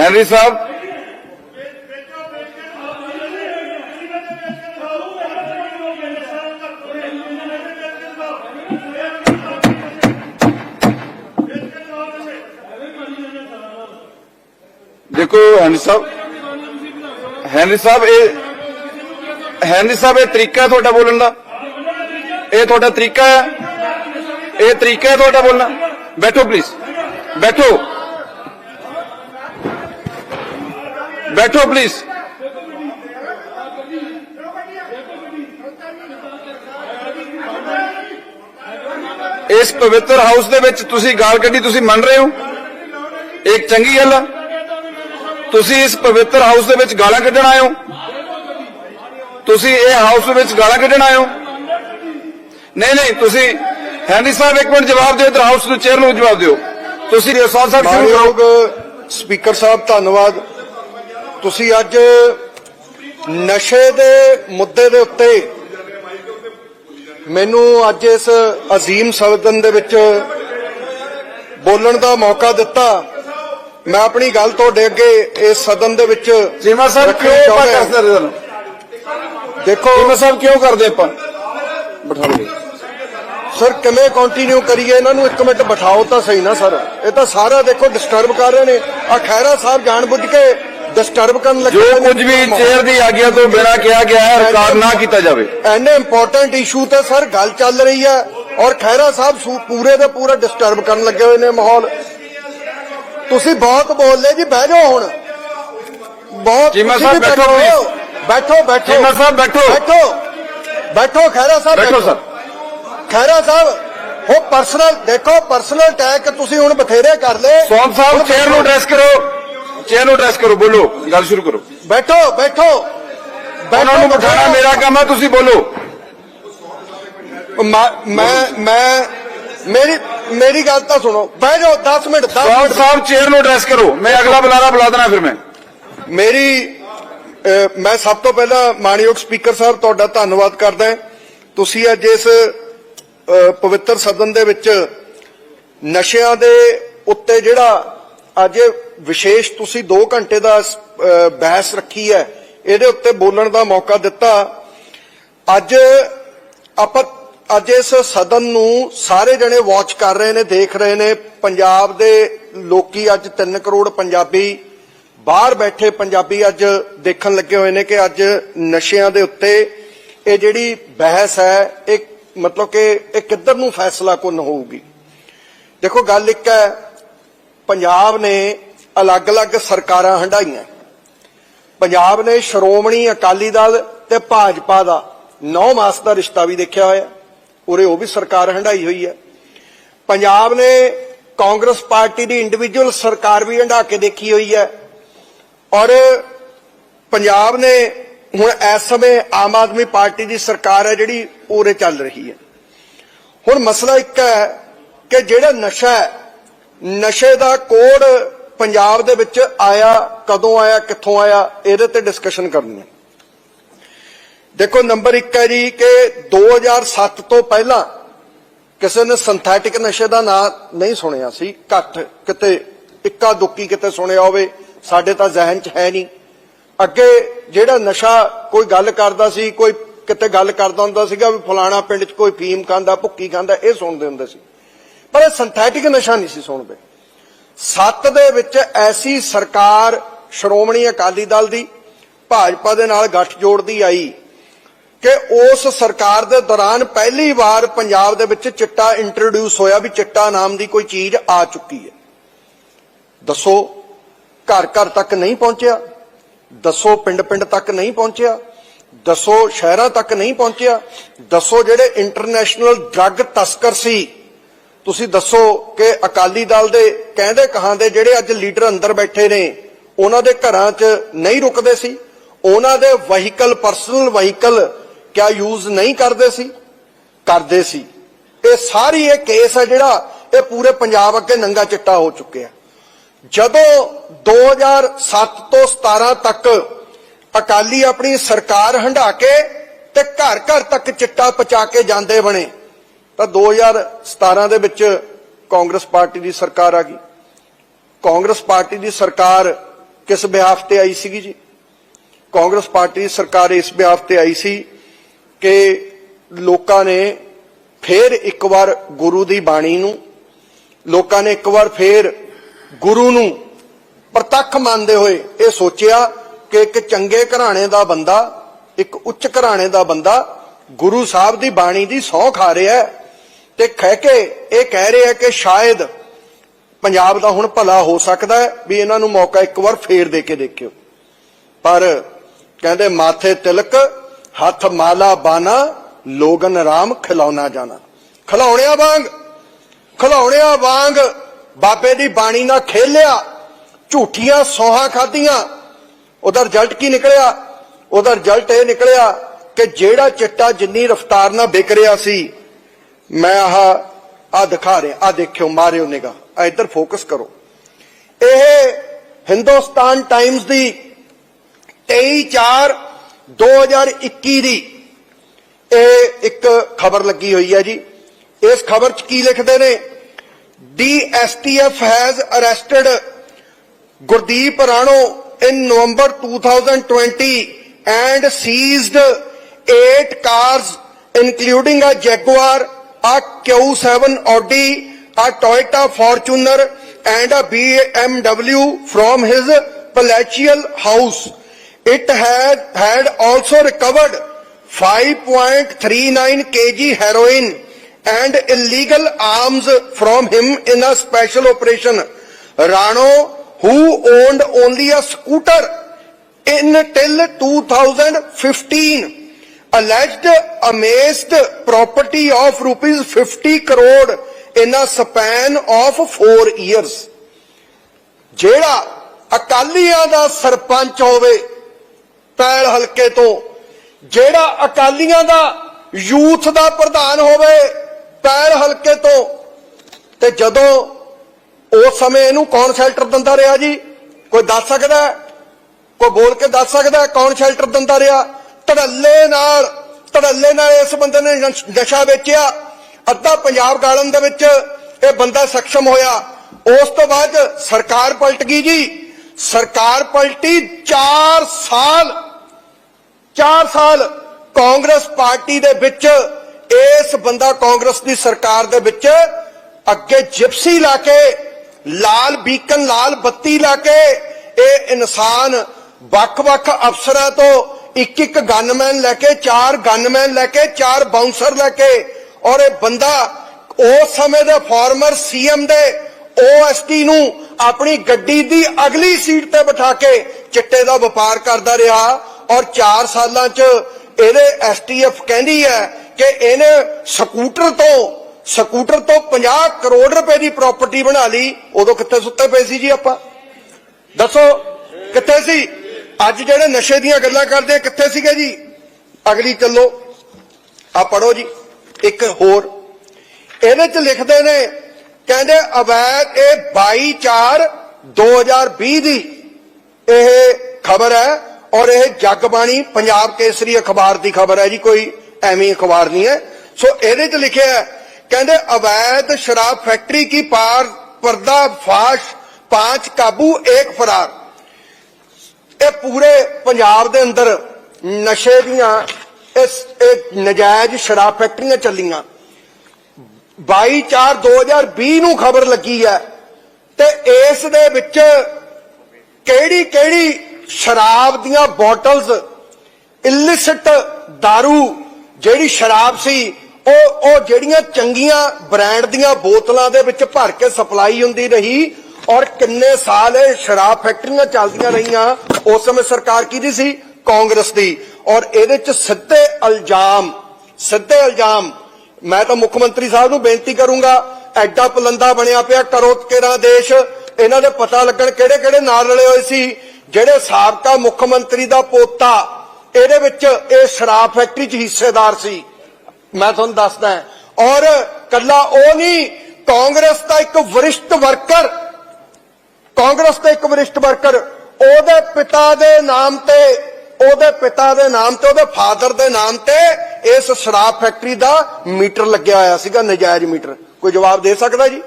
Henry ਸਾਹਿਬ ਦੇਖੋ Henry ਸਾਹਿਬ Henry ਸਾਹਿਬ ਇਹ Henry ਸਾਹਿਬ ਇਹ ਤਰੀਕਾ ਹੈ ਤੁਹਾਡਾ ਬੋਲਣ ਦਾ ਇਹ ਤੁਹਾਡਾ ਤਰੀਕਾ ਹੈ ਇਹ ਤਰੀਕਾ ਹੈ ਤੁਹਾਡਾ ਬੋਲਣਾ ਬੈਠੋ ਪਲੀਜ਼ ਬੈਠੋ ਬੈਠੋ ਪਲੀਜ਼ ਇਸ ਪਵਿੱਤਰ ਹਾਊਸ ਦੇ ਵਿੱਚ ਤੁਸੀਂ ਗਾਲ ਕੱਢੀ ਤੁਸੀਂ ਮੰਨ ਰਹੇ ਹੋ? ਇੱਕ ਚੰਗੀ ਗੱਲ ਆ। ਤੁਸੀਂ ਇਸ ਪਵਿੱਤਰ ਹਾਊਸ ਦੇ ਵਿੱਚ ਗਾਲਾਂ ਕੱਢਣ ਆਏ ਹੋ? ਤੁਸੀਂ ਇਹ ਹਾਊਸ ਵਿੱਚ ਗਾਲਾਂ ਕੱਢਣ ਆਏ ਹੋ? ਨਹੀਂ ਨਹੀਂ ਤੁਸੀਂ ਹੈਨਰੀ ਸਾਹਿਬ ਇੱਕ ਮਿੰਟ ਜਵਾਬ ਦਿਓ ਇਧਰ ਹਾਊਸ ਨੂੰ ਚੇਅਰ ਨੂੰ ਜਵਾਬ ਦਿਓ। ਤੁਸੀਂ ਰਿਸਾਲ ਸਾਹਿਬ ਸ਼ੁਰੂ ਕਰੋ ਸਪੀਕਰ ਸਾਹਿਬ ਧੰਨਵਾਦ। ਤੁਸੀਂ ਅੱਜ ਨਸ਼ੇ ਦੇ ਮੁੱਦੇ ਦੇ ਉੱਤੇ ਮੈਨੂੰ ਅੱਜ ਇਸ ਅਜ਼ੀਮ ਸਦਨ ਦੇ ਵਿੱਚ ਬੋਲਣ ਦਾ ਮੌਕਾ ਦਿੱਤਾ। ਮੈਂ ਆਪਣੀ ਗੱਲ ਤੁਹਾਡੇ ਅੱਗੇ ਇਸ ਸਦਨ ਦੇ ਵਿੱਚ ਚੀਮਾ ਸਾਹਿਬ ਕਿਉਂ ਰਹੇ ਤੁਹਾਨੂੰ ਦੇਖੋ ਚੀਮਾ ਸਾਹਿਬ ਕਿਉਂ ਕਰਦੇ ਆਪਾਂ? ਬਿਠਾ ਲਓ ਸਰ ਕਿਵੇਂ ਕੰਟੀਨਿਊ ਕਰੀਏ? ਇਹਨਾਂ ਨੂੰ ਇੱਕ ਮਿੰਟ ਬਿਠਾਓ ਤਾਂ ਸਹੀ ਨਾ ਸਰ। ਇਹ ਤਾਂ ਸਾਰਾ ਦੇਖੋ ਡਿਸਟਰਬ ਕਰ ਰਹੇ ਨੇ। ਆ ਖੈਰਾ ਸਾਹਿਬ ਜਾਣਬੁੱਝ ਕੇ ਡਿਸਟਰਬ ਕਰਨ ਲੱਗੇ ਜੋ। ਕੁਝ ਵੀ ਚੇਅਰ ਦੀ ਆਗਿਆ ਤੋਂ ਬਿਨਾਂ ਕਿਹਾ ਗਿਆ ਹੈ ਰਿਕਾਰਡ ਨਾ ਕੀਤਾ ਜਾਵੇ। ਐਨੇ ਇੰਪੋਰਟੈਂਟ ਇਸ਼ੂ ਤੇ ਸਰ ਗੱਲ ਚੱਲ ਰਹੀ ਹੈ ਔਰ ਖੈਰਾ ਸਾਹਿਬ ਸੂ- ਪੂਰੇ ਦੇ ਪੂਰਾ ਡਿਸਟਰਬ ਕਰਨ ਲੱਗੇ ਹੋਏ ਨੇ ਮਾਹੌਲ। ਤੁਸੀਂ ਬਹੁਤ ਬੋਲਦੇ ਜੀ ਬਹਿ ਜਾਓ ਹੁਣ। ਬਹੁਤ ਚੀਮਾ ਸਾਹਿਬ ਬੈਠੋ, ਬੈਠੋ ਬੈਠੋ। ਚੀਮਾ ਸਾਹਿਬ ਬੈਠੋ। ਬੈਠੋ। ਬੈਠੋ ਖੈਰਾ ਸਾਹਿਬ ਬੈਠੋ ਸਰ। ਖੈਰਾ ਸਾਹਿਬ ਉਹ ਪਰਸਨਲ ਦੇਖੋ ਪਰਸਨਲ ਅਟੈਕ ਤੁਸੀਂ ਹੁਣ ਬਥੇਰੇ ਕਰ ਲਏ। ਸੌਂਦ ਸਾਹਿਬ ਚੇਅਰ ਨੂੰ ਐਡਰੈਸ ਕਰੋ। ਚੇਅਰ ਨੂੰ ਐਡਰੈਸ ਕਰੋ ਬੋਲੋ ਗੱਲ ਸ਼ੁਰੂ ਕਰੋ। ਬੈਠੋ ਬੈਠੋ। ਉਹਨਾਂ ਨੂੰ ਬਿਠਾਣਾ ਮੇਰਾ ਕੰਮ ਹੈ ਤੁਸੀਂ ਬੋਲੋ। ਮੈਂ ਮੈਂ ਮੇਰੀ ਮੇਰੀ ਗੱਲ ਤਾਂ ਸੁਣੋ। ਬਹਿ ਜਾਓ 10 ਮਿੰਟ 10 ਸੌਂਦ ਮਿੰਟ। ਸਾਹਿਬ ਚੇਅਰ ਨੂੰ ਐਡਰੈਸ ਕਰੋ। ਮੈਂ ਅਗਲਾ ਬੁਲਾਰਾ ਬੁਲਾ ਦੇਣਾ ਫਿਰ ਮੈਂ। ਮੇਰੀ ਮੈਂ ਸਭ ਤੋਂ ਪਹਿਲਾਂ ਮਾਨਯੋਗ ਸਪੀਕਰ ਸਾਹਿਬ ਤੁਹਾਡਾ ਧੰਨਵਾਦ ਕਰਦਾ। ਤੁਸੀਂ ਅੱਜ ਇਸ ਪਵਿੱਤਰ ਸਦਨ ਦੇ ਵਿੱਚ ਨਸ਼ਿਆਂ ਦੇ ਉੱਤੇ ਜਿਹੜਾ ਅੱਜ ਵਿਸ਼ੇਸ਼ ਤੁਸੀਂ 2 ਘੰਟੇ ਦਾ ਬਹਿਸ ਰੱਖੀ ਹੈ, ਇਹਦੇ ਉੱਤੇ ਬੋਲਣ ਦਾ ਮੌਕਾ ਦਿੱਤਾ। ਅੱਜ ਆਪਾਂ, ਅੱਜ ਇਸ ਸਦਨ ਨੂੰ ਸਾਰੇ ਜਣੇ ਵਾਚ ਕਰ ਰਹੇ ਨੇ, ਦੇਖ ਰਹੇ ਨੇ। ਪੰਜਾਬ ਦੇ ਲੋਕੀ ਅੱਜ 3 ਕਰੋੜ ਪੰਜਾਬੀ ਬਾਹਰ ਬੈਠੇ ਪੰਜਾਬੀ ਅੱਜ ਦੇਖਣ ਲੱਗੇ ਹੋਏ ਨੇ ਕਿ ਅੱਜ ਨਸ਼ਿਆਂ ਦੇ ਉੱਤੇ ਇਹ ਜਿਹੜੀ ਬਹਿਸ ਹੈ, ਇਹ ਮਤਲਬ ਕਿ ਇਹ ਕਿੱਧਰ ਨੂੰ ਫੈਸਲਾ ਕੁਨ ਹੋਊਗੀ? ਦੇਖੋ, ਗੱਲ ਇੱਕ ਹੈ ਪੰਜਾਬ ਨੇ ਅਲੱਗ-ਅਲੱਗ ਸਰਕਾਰਾਂ ਹੰਡਾਈਆਂ ਪੰਜਾਬ ਨੇ ਸ਼੍ਰੋਮਣੀ ਅਕਾਲੀ ਦਲ ਤੇ ਭਾਜਪਾ ਦਾ 9 ਮਾਸ ਦਾ ਰਿਸ਼ਤਾ ਵੀ ਦੇਖਿਆ ਹੋਇਆ। ਉਰੇ ਉਹ ਵੀ ਸਰਕਾਰ ਹੰਡਾਈ ਹੋਈ ਹੈ। ਪੰਜਾਬ ਨੇ ਕਾਂਗਰਸ ਪਾਰਟੀ ਦੀ ਇੰਡੀਵਿਜੂਅਲ ਸਰਕਾਰ ਵੀ ਹੰਡਾ ਕੇ ਦੇਖੀ ਹੋਈ ਹੈ। ਔਰ ਪੰਜਾਬ ਨੇ ਹੁਣ ਇਸ ਸਮੇਂ ਆਮ ਆਦਮੀ ਪਾਰਟੀ ਦੀ ਸਰਕਾਰ ਹੈ ਜਿਹੜੀ ਉਰੇ ਚੱਲ ਰਹੀ ਹੈ। ਹੁਣ ਮਸਲਾ ਇੱਕ ਹੈ ਕਿ ਜਿਹੜਾ ਨਸ਼ਾ ਹੈ ਨਸ਼ੇ ਦਾ ਕੋੜ ਪੰਜਾਬ ਦੇ ਵਿੱਚ ਆਇਆ, ਕਦੋਂ ਆਇਆ, ਕਿੱਥੋਂ ਆਇਆ, ਇਹਦੇ ਤੇ ਡਿਸਕਸ਼ਨ ਕਰਨੀ ਹੈ। ਦੇਖੋ ਨੰਬਰ 1 ਹੈ ਜੀ ਕਿ 2007 ਤੋਂ ਪਹਿਲਾਂ ਕਿਸੇ ਨੇ ਸਿੰਥੈਟਿਕ ਨਸ਼ੇ ਦਾ ਨਾਂ ਨਹੀਂ ਸੁਣਿਆ ਸੀ। ਘੱਟ ਕਿਤੇ ਇੱਕਾ ਦੁੱਕੀ ਕਿਤੇ ਸੁਣਿਆ ਹੋਵੇ, ਸਾਡੇ ਤਾਂ ਜ਼ਿਹਨ 'ਚ ਹੈ ਨਹੀਂ। ਅੱਗੇ ਜਿਹੜਾ ਨਸ਼ਾ ਕੋਈ ਗੱਲ ਕਰਦਾ ਸੀ, ਕੋਈ ਕਿਤੇ ਗੱਲ ਕਰਦਾ ਹੁੰਦਾ ਸੀਗਾ ਵੀ ਫਲਾਣਾ ਪਿੰਡ 'ਚ ਕੋਈ ਫੀਮ ਖਾਂਦਾ, ਭੁੱਕੀ ਖਾਂਦਾ, ਇਹ ਸੁਣਦੇ ਹੁੰਦੇ ਸੀ। ਪਰ ਇਹ ਸਿੰਥੈਟਿਕ ਨਸ਼ਾ ਨਹੀਂ ਸੀ ਸੁਣਦੇ। ਸੱਤ ਦੇ ਵਿੱਚ ਐਸੀ ਸਰਕਾਰ ਸ਼੍ਰੋਮਣੀ ਅਕਾਲੀ ਦਲ ਦੀ, ਭਾਜਪਾ ਦੇ ਨਾਲ ਗੱਠਜੋੜ ਦੀ ਆਈ ਕਿ ਉਸ ਸਰਕਾਰ ਦੇ ਦੌਰਾਨ ਪਹਿਲੀ ਵਾਰ ਪੰਜਾਬ ਦੇ ਵਿੱਚ ਚਿੱਟਾ ਇੰਟਰੋਡਿਊਸ ਹੋਇਆ ਵੀ ਚਿੱਟਾ ਨਾਮ ਦੀ ਕੋਈ ਚੀਜ਼ ਆ ਚੁੱਕੀ ਹੈ। ਦੱਸੋ, ਘਰ ਘਰ ਤੱਕ ਨਹੀਂ ਪਹੁੰਚਿਆ। ਦੱਸੋ, ਪਿੰਡ ਪਿੰਡ ਤੱਕ ਨਹੀਂ ਪਹੁੰਚਿਆ। ਦੱਸੋ, ਸ਼ਹਿਰਾਂ ਤੱਕ ਨਹੀਂ ਪਹੁੰਚਿਆ। ਦੱਸੋ, ਜਿਹੜੇ ਇੰਟਰਨੈਸ਼ਨਲ ਡਰੱਗ ਤਸਕਰ ਸੀ ਤੁਸੀਂ ਦੱਸੋ ਕਿ ਅਕਾਲੀ ਦਲ ਦੇ ਕਹਿੰਦੇ ਕਹਾਂਦੇ ਜਿਹੜੇ ਅੱਜ ਲੀਡਰ ਅੰਦਰ ਬੈਠੇ ਨੇ, ਉਹਨਾਂ ਦੇ ਘਰਾਂ 'ਚ ਨਹੀਂ ਰੁਕਦੇ ਸੀ? ਉਹਨਾਂ ਦੇ ਵਹੀਕਲ, ਪਰਸਨਲ ਵਹੀਕਲ ਕਿਆ ਯੂਜ਼ ਨਹੀਂ ਕਰਦੇ ਸੀ? ਕਰਦੇ ਸੀ। ਇਹ ਸਾਰੀ ਇਹ ਕੇਸ ਹੈ ਜਿਹੜਾ ਇਹ ਪੂਰੇ ਪੰਜਾਬ ਅੱਗੇ ਨੰਗਾ ਚਿੱਟਾ ਹੋ ਚੁੱਕਿਆ। ਜਦੋਂ 2007 ਤੋਂ 17 ਤੱਕ ਅਕਾਲੀ ਆਪਣੀ ਸਰਕਾਰ ਹੰਢਾ ਕੇ ਤੇ ਘਰ ਘਰ ਤੱਕ ਚਿੱਟਾ ਪਚਾ ਕੇ ਜਾਂਦੇ ਬਣੇ ਤਾਂ 2017 ਦੇ ਵਿੱਚ ਕਾਂਗਰਸ ਪਾਰਟੀ ਦੀ ਸਰਕਾਰ ਆ ਗਈ। ਕਾਂਗਰਸ ਪਾਰਟੀ ਦੀ ਸਰਕਾਰ ਕਿਸ ਬਿਹਾਫ ਤੇ ਆਈ ਸੀਗੀ ਜੀ? ਕਾਂਗਰਸ ਪਾਰਟੀ ਦੀ ਸਰਕਾਰ ਇਸ ਬਿਹਾਫ ਤੇ ਆਈ ਸੀ ਕਿ ਲੋਕਾਂ ਨੇ ਫੇਰ ਇੱਕ ਵਾਰ ਗੁਰੂ ਦੀ ਬਾਣੀ ਨੂੰ, ਲੋਕਾਂ ਨੇ ਇੱਕ ਵਾਰ ਫੇਰ ਗੁਰੂ ਨੂੰ ਪ੍ਰਤੱਖ ਮੰਨਦੇ ਹੋਏ ਇਹ ਸੋਚਿਆ ਕਿ ਇੱਕ ਚੰਗੇ ਘਰਾਣੇ ਦਾ ਬੰਦਾ, ਇੱਕ ਉੱਚ ਘਰਾਣੇ ਦਾ ਬੰਦਾ ਗੁਰੂ ਸਾਹਿਬ ਦੀ ਬਾਣੀ ਦੀ ਸਹੁੰ ਖਾ ਰਿਹਾ ਹੈ। ਤੇ ਕਹਿ ਕੇ ਇਹ ਕਹਿ ਰਿਹਾ ਕਿ ਸ਼ਾਇਦ ਪੰਜਾਬ ਦਾ ਹੁਣ ਭਲਾ ਹੋ ਸਕਦਾ ਵੀ ਇਹਨਾਂ ਨੂੰ ਮੌਕਾ ਇੱਕ ਵਾਰ ਫੇਰ ਦੇ ਕੇ ਦੇਖਿਓ। ਪਰ ਕਹਿੰਦੇ ਮਾਥੇ ਤਿਲਕ, ਹੱਥ ਮਾਲਾ ਬਾਨਾ ਲੋਗਨ ਰਾਮ ਖਿਲਾਉਣਾ ਜਾਣਾ। ਖਿਲਾਉਣਿਆਂ ਵਾਂਗ ਖਿਲਾਉਣਿਆਂ ਵਾਂਗ ਬਾਬੇ ਦੀ ਬਾਣੀ ਨਾਲ ਖੇਲਿਆ, ਝੂਠੀਆਂ ਸੋਹਾਂ ਖਾਧੀਆਂ। ਉਹਦਾ ਰਿਜ਼ਲਟ ਕੀ ਨਿਕਲਿਆ? ਉਹਦਾ ਰਿਜ਼ਲਟ ਇਹ ਨਿਕਲਿਆ ਕਿ ਜਿਹੜਾ ਚਿੱਟਾ ਜਿੰਨੀ ਰਫ਼ਤਾਰ ਨਾਲ ਵਿਕ ਰਿਹਾ ਸੀ ਮੈਂ ਆਹ ਆ ਦਿਖਾ ਰਿਹਾ ਆ ਦੇਖਿਓ ਮਾਰਿਓ ਨਿਗਾ ਆ ਇੱਧਰ ਫੋਕਸ ਕਰੋ ਇਹ ਹਿੰਦੁਸਤਾਨ ਟਾਈਮਜ਼ ਦੀ 23 4 2021 ਦੀ ਇਹ ਇੱਕ ਖਬਰ ਲੱਗੀ ਹੋਈ ਹੈ ਜੀ ਇਸ ਖਬਰ 'ਚ ਕੀ ਲਿਖਦੇ ਨੇ DSTF has arrested Gurdeep Rano in November 2020 and seized eight cars including a Jaguar, a Q7 Audi, a Toyota Fortuner and a BMW from his palatial house. It had, had also recovered 5.39 kg heroin and illegal arms from him in a special operation. Rano, who owned only a scooter in till 2015, alleged amassed property of rupees 50 crore in a span of four years. ਜਿਹੜਾ ਅਕਾਲੀਆਂ ਦਾ ਸਰਪੰਚ ਹੋਵੇ, ਪੈਲ ਹਲਕੇ ਤੋਂ, ਜਿਹੜਾ ਅਕਾਲੀਆਂ ਦਾ youth ਦਾ ਪ੍ਰਧਾਨ ਹੋਵੇ, ਪੈਲ ਹਲਕੇ ਤੋਂ, ਤੇ ਜਦੋਂ ਉਸ ਸਮੇਂ ਇਹਨੂੰ ਕੌਣ ਸ਼ੈਲਟਰ ਦਿੰਦਾ ਰਿਹਾ ਜੀ? ਕੋਈ ਦੱਸ ਸਕਦਾ? ਕੋਈ ਬੋਲ ਕੇ ਦੱਸ ਸਕਦਾ ਕੌਣ ਸ਼ੈਲਟਰ ਦਿੰਦਾ ਰਿਹਾ? ਧੜੱਲੇ ਨਾਲ ਧੜੱਲੇ ਨਾਲ ਇਸ ਬੰਦੇ ਨੇ ਨਸ਼ਾ ਵੇਚਿਆ। ਅੱਧਾ ਪੰਜਾਬ ਗਾਲਣ ਦੇ ਵਿੱਚ ਇਹ ਬੰਦਾ ਸક્ષਮ ਹੋਇਆ। ਉਸ ਤੋਂ ਬਾਅਦ ਸਰਕਾਰ ਪਲਟ ਗਈ ਜੀ। ਸਰਕਾਰ ਪਲਟੀ 4 ਸਾਲ 4 ਸਾਲ ਕਾਂਗਰਸ ਪਾਰਟੀ ਦੇ ਵਿੱਚ, ਇਸ ਬੰਦਾ ਕਾਂਗਰਸ ਦੀ ਸਰਕਾਰ ਦੇ ਵਿੱਚ ਅੱਗੇ ਜਿਪਸੀ ਲਾ ਕੇ, ਲਾਲ ਬੀਕਨ, ਲਾਲ ਬੱਤੀ ਲਾ ਕੇ ਇਹ ਇਨਸਾਨ ਵੱਖ-ਵੱਖ ਅਫਸਰਾਂ ਤੋਂ ਇੱਕ ਇੱਕ ਗਨਮੈਨ ਲੈ ਕੇ, ਚਾਰ ਗਨਮੈਨ ਲੈ ਕੇ, ਚਾਰ ਬਾਉਂਸਰ ਲੈ ਕੇ, ਔਰ ਇਹ ਬੰਦਾ ਉਸ ਸਮੇਂ ਦੇ ਫਾਰਮਰ ਸੀਐਮ ਦੇ ਓਐਸਟੀ ਨੂੰ ਆਪਣੀ ਗੱਡੀ ਦੀ ਅਗਲੀ ਸੀਟ ਤੇ ਬਿਠਾ ਕੇ ਚਿੱਟੇ ਦਾ ਵਪਾਰ ਕਰਦਾ ਰਿਹਾ ਔਰ 4 ਸਾਲਾਂ 'ਚ ਇਹਦੇ ਐਸਟੀਐਫ ਕਹਿੰਦੀ ਹੈ ਕਿ ਇਹਨੇ ਸਕੂਟਰ ਤੋਂ ਸਕੂਟਰ ਤੋਂ 50 ਕਰੋੜ ਰੁਪਏ ਦੀ ਪ੍ਰਾਪਰਟੀ ਬਣਾ ਲਈ। ਉਦੋਂ ਕਿੱਥੇ ਸੁੱਤੇ ਪਏ ਸੀ ਜੀ ਆਪਾਂ? ਦੱਸੋ, ਕਿੱਥੇ ਸੀ? ਅੱਜ ਜਿਹੜੇ ਨਸ਼ੇ ਦੀਆਂ ਗੱਲਾਂ ਕਰਦੇ ਕਿੱਥੇ ਸੀਗੇ ਜੀ? ਅਗਲੀ ਚੱਲੋ। ਆ ਪੜੋ ਜੀ। ਇੱਕ ਹੋਰ। ਇਹਦੇ ਚ ਲਿਖਦੇ ਨੇ, ਕਹਿੰਦੇ ਅਵੈਧ ਇਹ 22 4 2020 ਦੀ ਇਹ ਖਬਰ ਹੈ ਔਰ ਇਹ ਜਗਬਾਣੀ ਪੰਜਾਬ ਕੇਸਰੀ ਅਖਬਾਰ ਦੀ ਖਬਰ ਹੈ ਜੀ, ਕੋਈ ਐਵੇਂ ਅਖਬਾਰ ਨਹੀਂ ਹੈ। ਸੋ ਇਹਦੇ ਚ ਲਿਖਿਆ ਕਹਿੰਦੇ ਅਵੈਧ ਸ਼ਰਾਬ ਫੈਕਟਰੀ ਕੀ ਪਾਰ ਪਰਦਾ ਫਾਸ਼ ਪਾंच ਕਾਬੂ ਇੱਕ ਫਰਾਰ। ਇਹ ਪੂਰੇ ਪੰਜਾਬ ਦੇ ਅੰਦਰ ਨਸ਼ੇ ਦੀਆਂ ਇਸ, ਇਹ ਨਜਾਇਜ਼ ਸ਼ਰਾਬ ਫੈਕਟਰੀਆਂ ਚੱਲੀਆਂ। 22 4 2020 ਨੂੰ ਖਬਰ ਲੱਗੀ ਹੈ ਤੇ ਇਸ ਦੇ ਵਿੱਚ ਕਿਹੜੀ ਕਿਹੜੀ ਸ਼ਰਾਬ ਦੀਆਂ ਬੋਟਲਸ ਇਲਿਸਿਟ दारू ਜਿਹੜੀ ਸ਼ਰਾਬ ਸੀ, ਉਹ ਉਹ ਜਿਹੜੀਆਂ ਚੰਗੀਆਂ ਬ੍ਰਾਂਡ ਦੀਆਂ ਬੋਤਲਾਂ ਦੇ ਵਿੱਚ ਭਰ ਕੇ ਸਪਲਾਈ ਹੁੰਦੀ ਰਹੀ ਔਰ ਕਿੰਨੇ ਸਾਲ ਇਹ ਸ਼ਰਾਬ ਫੈਕਟਰੀਆਂ ਚੱਲਦੀਆਂ ਰਹੀਆਂ, ਉਸ ਸਮੇਂ ਸਰਕਾਰ ਕਿਹਦੀ ਸੀ? ਕਾਂਗਰਸ ਦੀ। ਔਰ ਇਹਦੇ ਚ ਸਿੱਧੇ ਇਲਜ਼ਾਮ ਸਿੱਧੇ ਇਲਜ਼ਾਮ। ਮੈਂ ਤਾਂ ਮੁੱਖ ਮੰਤਰੀ ਸਾਹਿਬ ਨੂੰ ਬੇਨਤੀ ਕਰੂੰਗਾ, ਐਡਾ ਪਲੰਦਾ ਬਣਿਆ ਪਿਆ ਕਰੋ ਕਿਹੜਾ ਦੇਸ਼। ਇਹਨਾਂ ਦੇ ਪਤਾ ਲੱਗਣ ਕਿਹੜੇ ਕਿਹੜੇ ਨਾਲ ਰਲੇ ਹੋਏ ਸੀ। ਜਿਹੜੇ ਸਾਬਕਾ ਮੁੱਖ ਮੰਤਰੀ ਦਾ ਪੋਤਾ, ਇਹਦੇ ਵਿੱਚ ਇਹ ਸ਼ਰਾਬ ਫੈਕਟਰੀ 'ਚ ਹਿੱਸੇਦਾਰ ਸੀ। ਮੈਂ ਤੁਹਾਨੂੰ ਦੱਸਦਾ ਔਰ ਕੱਲਾ ਉਹ ਨਹੀਂ, ਕਾਂਗਰਸ ਦਾ ਇੱਕ ਵਰਿਸ਼ਟ ਵਰਕਰ ਕਾਂਗਰਸ ਦੇ ਇੱਕ ਵਰਿਸ਼ਟ ਵਰਕਰ, ਉਹਦੇ ਪਿਤਾ ਦੇ ਨਾਮ ਤੇ, ਉਹਦੇ ਪਿਤਾ ਦੇ ਨਾਮ ਤੇ, ਉਹਦੇ ਫਾਦਰ ਦੇ ਨਾਮ ਤੇ ਇਸ ਸ਼ਰਾਬ ਫੈਕਟਰੀ ਦਾ ਮੀਟਰ ਲੱਗਿਆ ਹੋਇਆ ਸੀਗਾ, ਨਜਾਇਜ਼ ਮੀਟਰ। ਕੋਈ ਜਵਾਬ ਦੇ ਸਕਦਾ ਜੀ?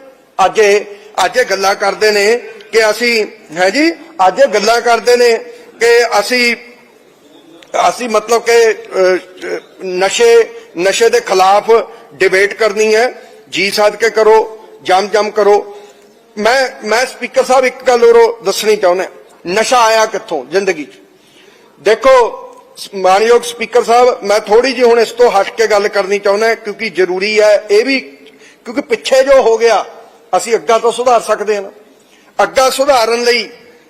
ਅੱਜ ਇਹ ਅੱਜ ਇਹ ਗੱਲਾਂ ਕਰਦੇ ਨੇ ਕਿ ਅਸੀਂ, ਹੈ ਜੀ? ਅੱਜ ਇਹ ਗੱਲਾਂ ਕਰਦੇ ਨੇ ਕਿ ਅਸੀਂ ਅਸੀਂ ਮਤਲਬ ਕਿ ਨਸ਼ੇ ਨਸ਼ੇ ਦੇ ਖਿਲਾਫ ਡਿਬੇਟ ਕਰਨੀ ਹੈ। ਜੀ ਸਾਧ ਕੇ ਕਰੋ ਜਮ ਜਮ ਕਰੋ। ਮੈਂ ਮੈਂ ਸਪੀਕਰ ਸਾਹਿਬ ਇੱਕ ਗੱਲ ਹੋਰ ਦੱਸਣੀ ਚਾਹੁੰਦਾ। ਨਸ਼ਾ ਆਇਆ ਕਿੱਥੋਂ ਜ਼ਿੰਦਗੀ 'ਚ? ਦੇਖੋ, ਮਾਨਯੋਗ ਸਪੀਕਰ ਸਾਹਿਬ, ਮੈਂ ਥੋੜੀ ਜਿਹੀ ਹੁਣ ਇਸ ਤੋਂ ਹਟ ਕੇ ਗੱਲ ਕਰਨੀ ਚਾਹੁੰਦਾ, ਕਿਉਂਕਿ ਜ਼ਰੂਰੀ ਹੈ, ਇਹ ਵੀ ਕਿਉਂਕਿ ਪਿੱਛੇ ਜੋ ਹੋ ਗਿਆ, ਅਸੀਂ ਅੱਗਾ ਤੋਂ ਸੁਧਾਰ ਸਕਦੇ ਹਾਂ ਨਾ। ਅੱਗਾ ਸੁਧਾਰਨ ਲਈ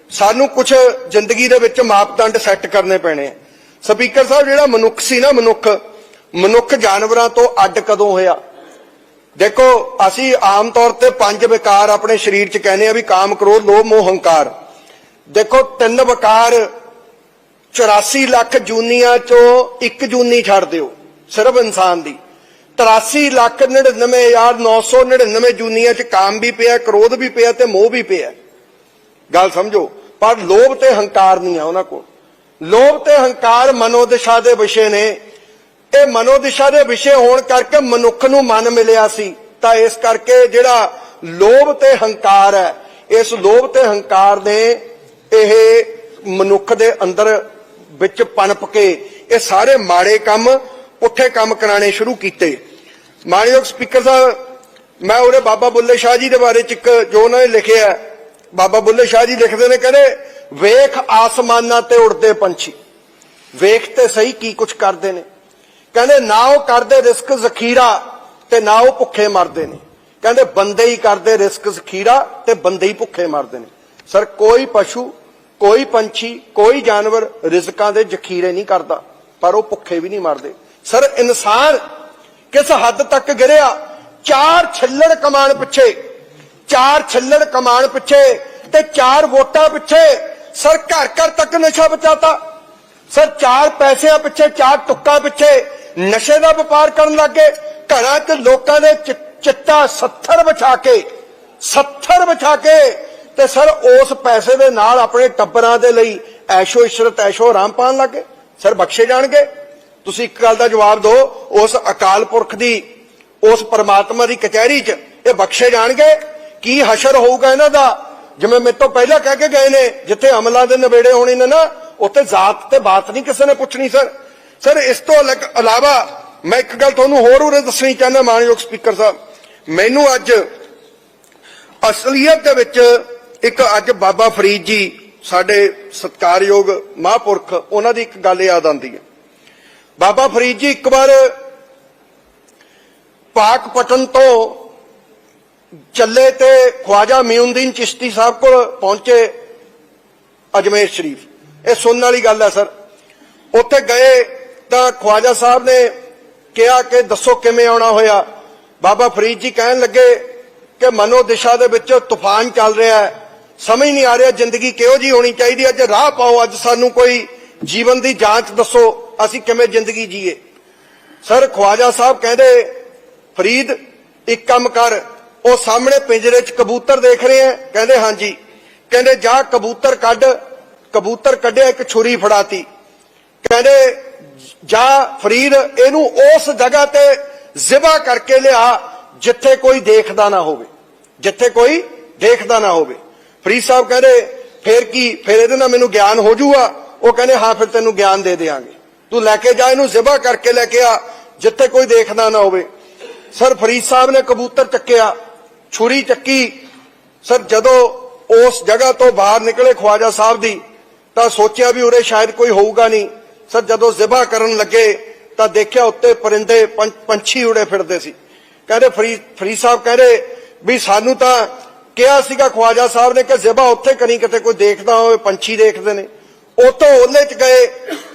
ਸਾਨੂੰ ਕੁਝ ਜ਼ਿੰਦਗੀ ਦੇ ਵਿੱਚ ਮਾਪਦੰਡ ਸੈੱਟ ਕਰਨੇ ਪੈਣੇ ਆ। ਸਪੀਕਰ ਸਾਹਿਬ, ਜਿਹੜਾ ਮਨੁੱਖ ਸੀ ਨਾ, ਮਨੁੱਖ ਮਨੁੱਖ ਜਾਨਵਰਾਂ ਤੋਂ ਅੱਡ ਕਦੋਂ ਹੋਇਆ? ਦੇਖੋ, ਅਸੀਂ ਆਮ ਤੌਰ ਤੇ ਪੰਜ ਵਿਕਾਰ ਆਪਣੇ ਸਰੀਰ 'ਚ ਕਹਿੰਦੇ ਆ ਵੀ ਕਾਮ, ਕ੍ਰੋਧ, ਲੋਭ, ਮੋਹ, ਹੰਕਾਰ। ਦੇਖੋ, ਤਿੰਨ ਵਿਕਾਰ 84 ਲੱਖ ਜੂਨੀਆਂ ਚੋਂ ਇੱਕ ਜੂਨੀ ਛੱਡ ਦਿਓ, ਸਿਰਫ ਇਨਸਾਨ ਦੀ। 83 ਲੱਖ 99999 ਜੂਨੀਆਂ 'ਚ ਕਾਮ ਵੀ ਪਿਆ, ਕ੍ਰੋਧ ਵੀ ਪਿਆ ਤੇ ਮੋਹ ਵੀ ਪਿਆ। ਗੱਲ ਸਮਝੋ, ਪਰ ਲੋਭ ਤੇ ਹੰਕਾਰ ਨਹੀਂ ਆ ਉਹਨਾਂ ਕੋਲ। ਲੋਭ ਤੇ ਹੰਕਾਰ ਮਨੋਦਸ਼ਾ ਦੇ ਵਿਸ਼ੇ ਨੇ। ਇਹ ਮਨੋਦਸ਼ਾ ਦੇ ਵਿਸ਼ੇ ਹੋਣ ਕਰਕੇ ਮਨੁੱਖ ਨੂੰ ਮਨ ਮਿਲਿਆ ਸੀ। ਤਾਂ ਇਸ ਕਰਕੇ ਜਿਹੜਾ ਲੋਭ ਤੇ ਹੰਕਾਰ ਹੈ, ਇਸ ਲੋਭ ਤੇ ਹੰਕਾਰ ਨੇ ਇਹ ਮਨੁੱਖ ਦੇ ਅੰਦਰ ਵਿੱਚ ਪਨਪ ਕੇ ਇਹ ਸਾਰੇ ਮਾੜੇ ਕੰਮ, ਪੁੱਠੇ ਕੰਮ ਕਰਾਣੇ ਸ਼ੁਰੂ ਕੀਤੇ। ਮਾਨਯੋਗ ਸਪੀਕਰ ਸਾਹਿਬ, ਮੈਂ ਉਹਦੇ ਬਾਬਾ ਬੁੱਲੇ ਸ਼ਾਹ ਜੀ ਦੇ ਬਾਰੇ ਚ ਇੱਕ ਜੋ ਉਹਨਾਂ ਨੇ ਲਿਖਿਆ ਬਾਬਾ ਬੁੱਲੇ ਸ਼ਾਹ ਜੀ ਲਿਖਦੇ ਨੇ, ਕਹਿੰਦੇ, ਵੇਖ ਆਸਮਾਨਾਂ ਤੇ ਉੜਦੇ ਪੰਛੀ। ਵੇਖ ਤੇ ਸਹੀ ਕੀ ਕੁਝ ਕਰਦੇ ਨੇ। ਕਹਿੰਦੇ ਨਾ ਉਹ ਕਰਦੇ ਰਿਸਕ ਜ਼ਖੀਰਾ ਤੇ ਨਾ ਉਹ ਭੁੱਖੇ ਮਰਦੇ ਨੇ। ਕਹਿੰਦੇ ਬੰਦੇ ਹੀ ਕਰਦੇ ਰਿਸਕ ਜ਼ਖੀਰਾ ਤੇ ਬੰਦੇ ਹੀ ਭੁੱਖੇ ਮਰਦੇ ਨੇ। ਸਰ, ਕੋਈ ਪਸ਼ੂ, ਕੋਈ ਪੰਛੀ, ਕੋਈ ਜਾਨਵਰ ਰਿਜ਼ਕਾਂ ਦੇ ਜ਼ਖੀਰੇ ਨਹੀਂ ਕਰਦਾ, ਪਰ ਉਹ ਭੁੱਖੇ ਵੀ ਨਹੀਂ ਮਰਦੇ। ਸਰ, ਇਨਸਾਨ ਕਿਸ ਹੱਦ ਤੱਕ ਗਿਰਿਆ? ਚਾਰ ਛੱਲੜ ਕਮਾਣ ਪਿੱਛੇ, ਚਾਰ ਛੱਲੜ ਕਮਾਣ ਪਿੱਛੇ ਤੇ ਚਾਰ ਵੋਟਾਂ ਪਿੱਛੇ ਸਰ ਘਰ ਘਰ ਤੱਕ ਨਸ਼ਾ ਬਚਾਤਾ ਸਰ, ਚਾਰ ਪੈਸਿਆਂ ਪਿੱਛੇ, ਚਾਰ ਟੁੱਕਾ ਪਿੱਛੇ ਨਸ਼ੇ ਦਾ ਵਪਾਰ ਕਰਨ ਲੱਗੇ, ਘਰਾਂ 'ਚ ਲੋਕਾਂ ਦੇ ਚਿੱਟਾ 70 ਵਿਛਾ ਕੇ 70 ਵਿਛਾ ਕੇ ਤੇ ਸਰ ਉਸ ਪੈਸੇ ਦੇ ਨਾਲ ਆਪਣੇ ਟੱਬਰਾਂ ਦੇ ਲਈ ਐਸ਼ੋ ਇਸ਼ਰਤ, ਐਸ਼ੋ ਆਰਾਮ ਪਾਣ ਲੱਗੇ। ਸਰ ਬਖਸ਼ੇ ਜਾਣਗੇ। ਤੁਸੀਂ ਇੱਕ ਗੱਲ ਦਾ ਜਵਾਬ ਦਿਓ, ਉਸ ਅਕਾਲ ਪੁਰਖ ਦੀ, ਉਸ ਪਰਮਾਤਮਾ ਦੀ ਕਚਹਿਰੀ 'ਚ ਇਹ ਬਖਸ਼ੇ ਜਾਣਗੇ ਕੀ ਹਸ਼ਰ ਹੋਊਗਾ ਇਹਨਾਂ ਦਾ। ਜਿਵੇਂ ਮੇਰੇ ਤੋਂ ਪਹਿਲਾਂ ਕਹਿ ਕੇ ਗਏ ਨੇ, ਜਿੱਥੇ ਅਮਲਾਂ ਦੇ ਨਵੇੜੇ ਹੋਣੇ ਨੇ ਨਾ, ਉੱਥੇ ਜ਼ਾਤ ਤੇ ਬਾਤ ਨਹੀਂ ਕਿਸੇ ਨੇ ਪੁੱਛਣੀ, ਸਰ। ਸਰ, ਇਸ ਤੋਂ ਅਲੱਗ ਇਲਾਵਾ ਮੈਂ ਇੱਕ ਗੱਲ ਤੁਹਾਨੂੰ ਹੋਰ ਉਰੇ ਦੱਸਣੀ ਚਾਹੁੰਦਾ, ਮਾਨਯੋਗ ਸਪੀਕਰ ਸਾਹਿਬ। ਮੈਨੂੰ ਅੱਜ ਅਸਲੀਅਤ ਦੇ ਵਿੱਚ ਇੱਕ ਅੱਜ ਬਾਬਾ ਫਰੀਦ ਜੀ ਸਾਡੇ ਸਤਿਕਾਰਯੋਗ ਮਹਾਂਪੁਰਖ, ਉਹਨਾਂ ਦੀ ਇੱਕ ਗੱਲ ਯਾਦ ਆਉਂਦੀ ਹੈ। ਬਾਬਾ ਫਰੀਦ ਜੀ ਇੱਕ ਵਾਰ ਪਾਕ ਪਟਨ ਤੋਂ ਚੱਲੇ ਤੇ ਖਵਾਜਾ ਮਿਉਨਦੀਨ ਚਿਸ਼ਤੀ ਸਾਹਿਬ ਕੋਲ ਪਹੁੰਚੇ ਅਜਮੇਰ ਸ਼ਰੀਫ। ਇਹ ਸੁਣਨ ਵਾਲੀ ਗੱਲ ਹੈ, ਸਰ। ਉੱਥੇ ਗਏ ਤਾਂ ਖਵਾਜਾ ਸਾਹਿਬ ਨੇ ਕਿਹਾ ਕਿ ਦੱਸੋ ਕਿਵੇਂ ਆਉਣਾ ਹੋਇਆ। ਬਾਬਾ ਫਰੀਦ ਜੀ ਕਹਿਣ ਲੱਗੇ ਕਿ ਮਨੋ ਦਿਸ਼ਾ ਦੇ ਵਿੱਚ ਤੂਫਾਨ ਚੱਲ ਰਿਹਾ ਹੈ। ਸਮਝ ਨਹੀਂ ਆ ਰਿਹਾ ਜ਼ਿੰਦਗੀ ਕਿਹੋ ਜੀ ਹੋਣੀ ਚਾਹੀਦੀ ਅੱਜ ਰਾਹ ਪਾਓ, ਅੱਜ ਸਾਨੂੰ ਕੋਈ ਜੀਵਨ ਦੀ ਜਾਂਚ ਦੱਸੋ, ਅਸੀਂ ਕਿਵੇਂ ਜ਼ਿੰਦਗੀ ਜੀਏ। ਸਰ, ਖਵਾਜਾ ਸਾਹਿਬ ਕਹਿੰਦੇ, ਫਰੀਦ, ਇੱਕ ਕੰਮ ਕਰ। ਉਹ ਸਾਹਮਣੇ ਪਿੰਜਰੇ 'ਚ ਕਬੂਤਰ ਦੇਖ ਰਹੇ ਆ ਕਹਿੰਦੇ, ਹਾਂਜੀ। ਕਹਿੰਦੇ, ਜਾ ਕਬੂਤਰ ਕੱਢ। ਕਬੂਤਰ ਕੱਢਿਆ, ਇੱਕ ਛੁਰੀ ਫੜਾਤੀ। ਕਹਿੰਦੇ ਜਾਂ ਫਰੀਦ ਇਹਨੂੰ ਉਸ ਜਗ੍ਹਾ ਤੇ ਜ਼ਿਬਾ ਕਰਕੇ ਲਿਆ ਜਿੱਥੇ ਕੋਈ ਦੇਖਦਾ ਨਾ ਹੋਵੇ। ਜਿੱਥੇ ਕੋਈ ਦੇਖਦਾ ਨਾ ਹੋਵੇ। ਫਰੀਦ ਸਾਹਿਬ ਕਹਿੰਦੇ, ਫੇਰ ਕੀ, ਫਿਰ ਇਹਦੇ ਨਾਲ ਮੈਨੂੰ ਗਿਆਨ ਹੋ ਜਾਊਗਾ ਉਹ ਕਹਿੰਦੇ, ਹਾਂ, ਫਿਰ ਤੈਨੂੰ ਗਿਆਨ ਦੇ ਦੇਵਾਂਗੇ ਤੂੰ ਲੈ ਕੇ ਜਾ ਇਹਨੂੰ ਜ਼ਿਬਾ ਕਰਕੇ ਲੈ ਕੇ ਆ, ਜਿੱਥੇ ਕੋਈ ਦੇਖਦਾ ਨਾ ਹੋਵੇ। ਸਰ, ਫਰੀਦ ਸਾਹਿਬ ਨੇ ਕਬੂਤਰ ਚੱਕਿਆ, ਛੁਰੀ ਚੱਕੀ। ਸਰ, ਜਦੋਂ ਉਸ ਜਗ੍ਹਾ ਤੋਂ ਬਾਹਰ ਨਿਕਲੇ ਖਵਾਜਾ ਸਾਹਿਬ ਦੀ, ਤਾਂ ਸੋਚਿਆ ਵੀ ਉਰੇ ਸ਼ਾਇਦ ਕੋਈ ਹੋਊਗਾ ਨਹੀਂ। ਸਰ, ਜਦੋਂ ਜ਼ਿਬਾ ਕਰਨ ਲੱਗੇ, ਤਾਂ ਦੇਖਿਆ ਉੱਤੇ ਪਰਿੰਦੇ ਪੰਛੀ ਉੜੇ ਫਿਰਦੇ ਸੀ। ਕਹਿੰਦੇ ਫਰੀਦ ਫਰੀਦ ਸਾਹਿਬ ਕਹਿੰਦੇ ਵੀ ਸਾਨੂੰ ਤਾਂ ਕਿਹਾ ਸੀਗਾ, ਖਵਾਜਾ ਸਾਹਿਬ ਨੇ ਕਿ ਜ਼ਿਬਾ ਉੱਥੇ ਕਰੀ, ਕਿਤੇ ਕੋਈ ਦੇਖਦਾ ਹੋਵੇ, ਪੰਛੀ ਦੇਖਦੇ ਨੇ। ਉਤੋਂ ਉਹਲੇ ਚ ਗਏ।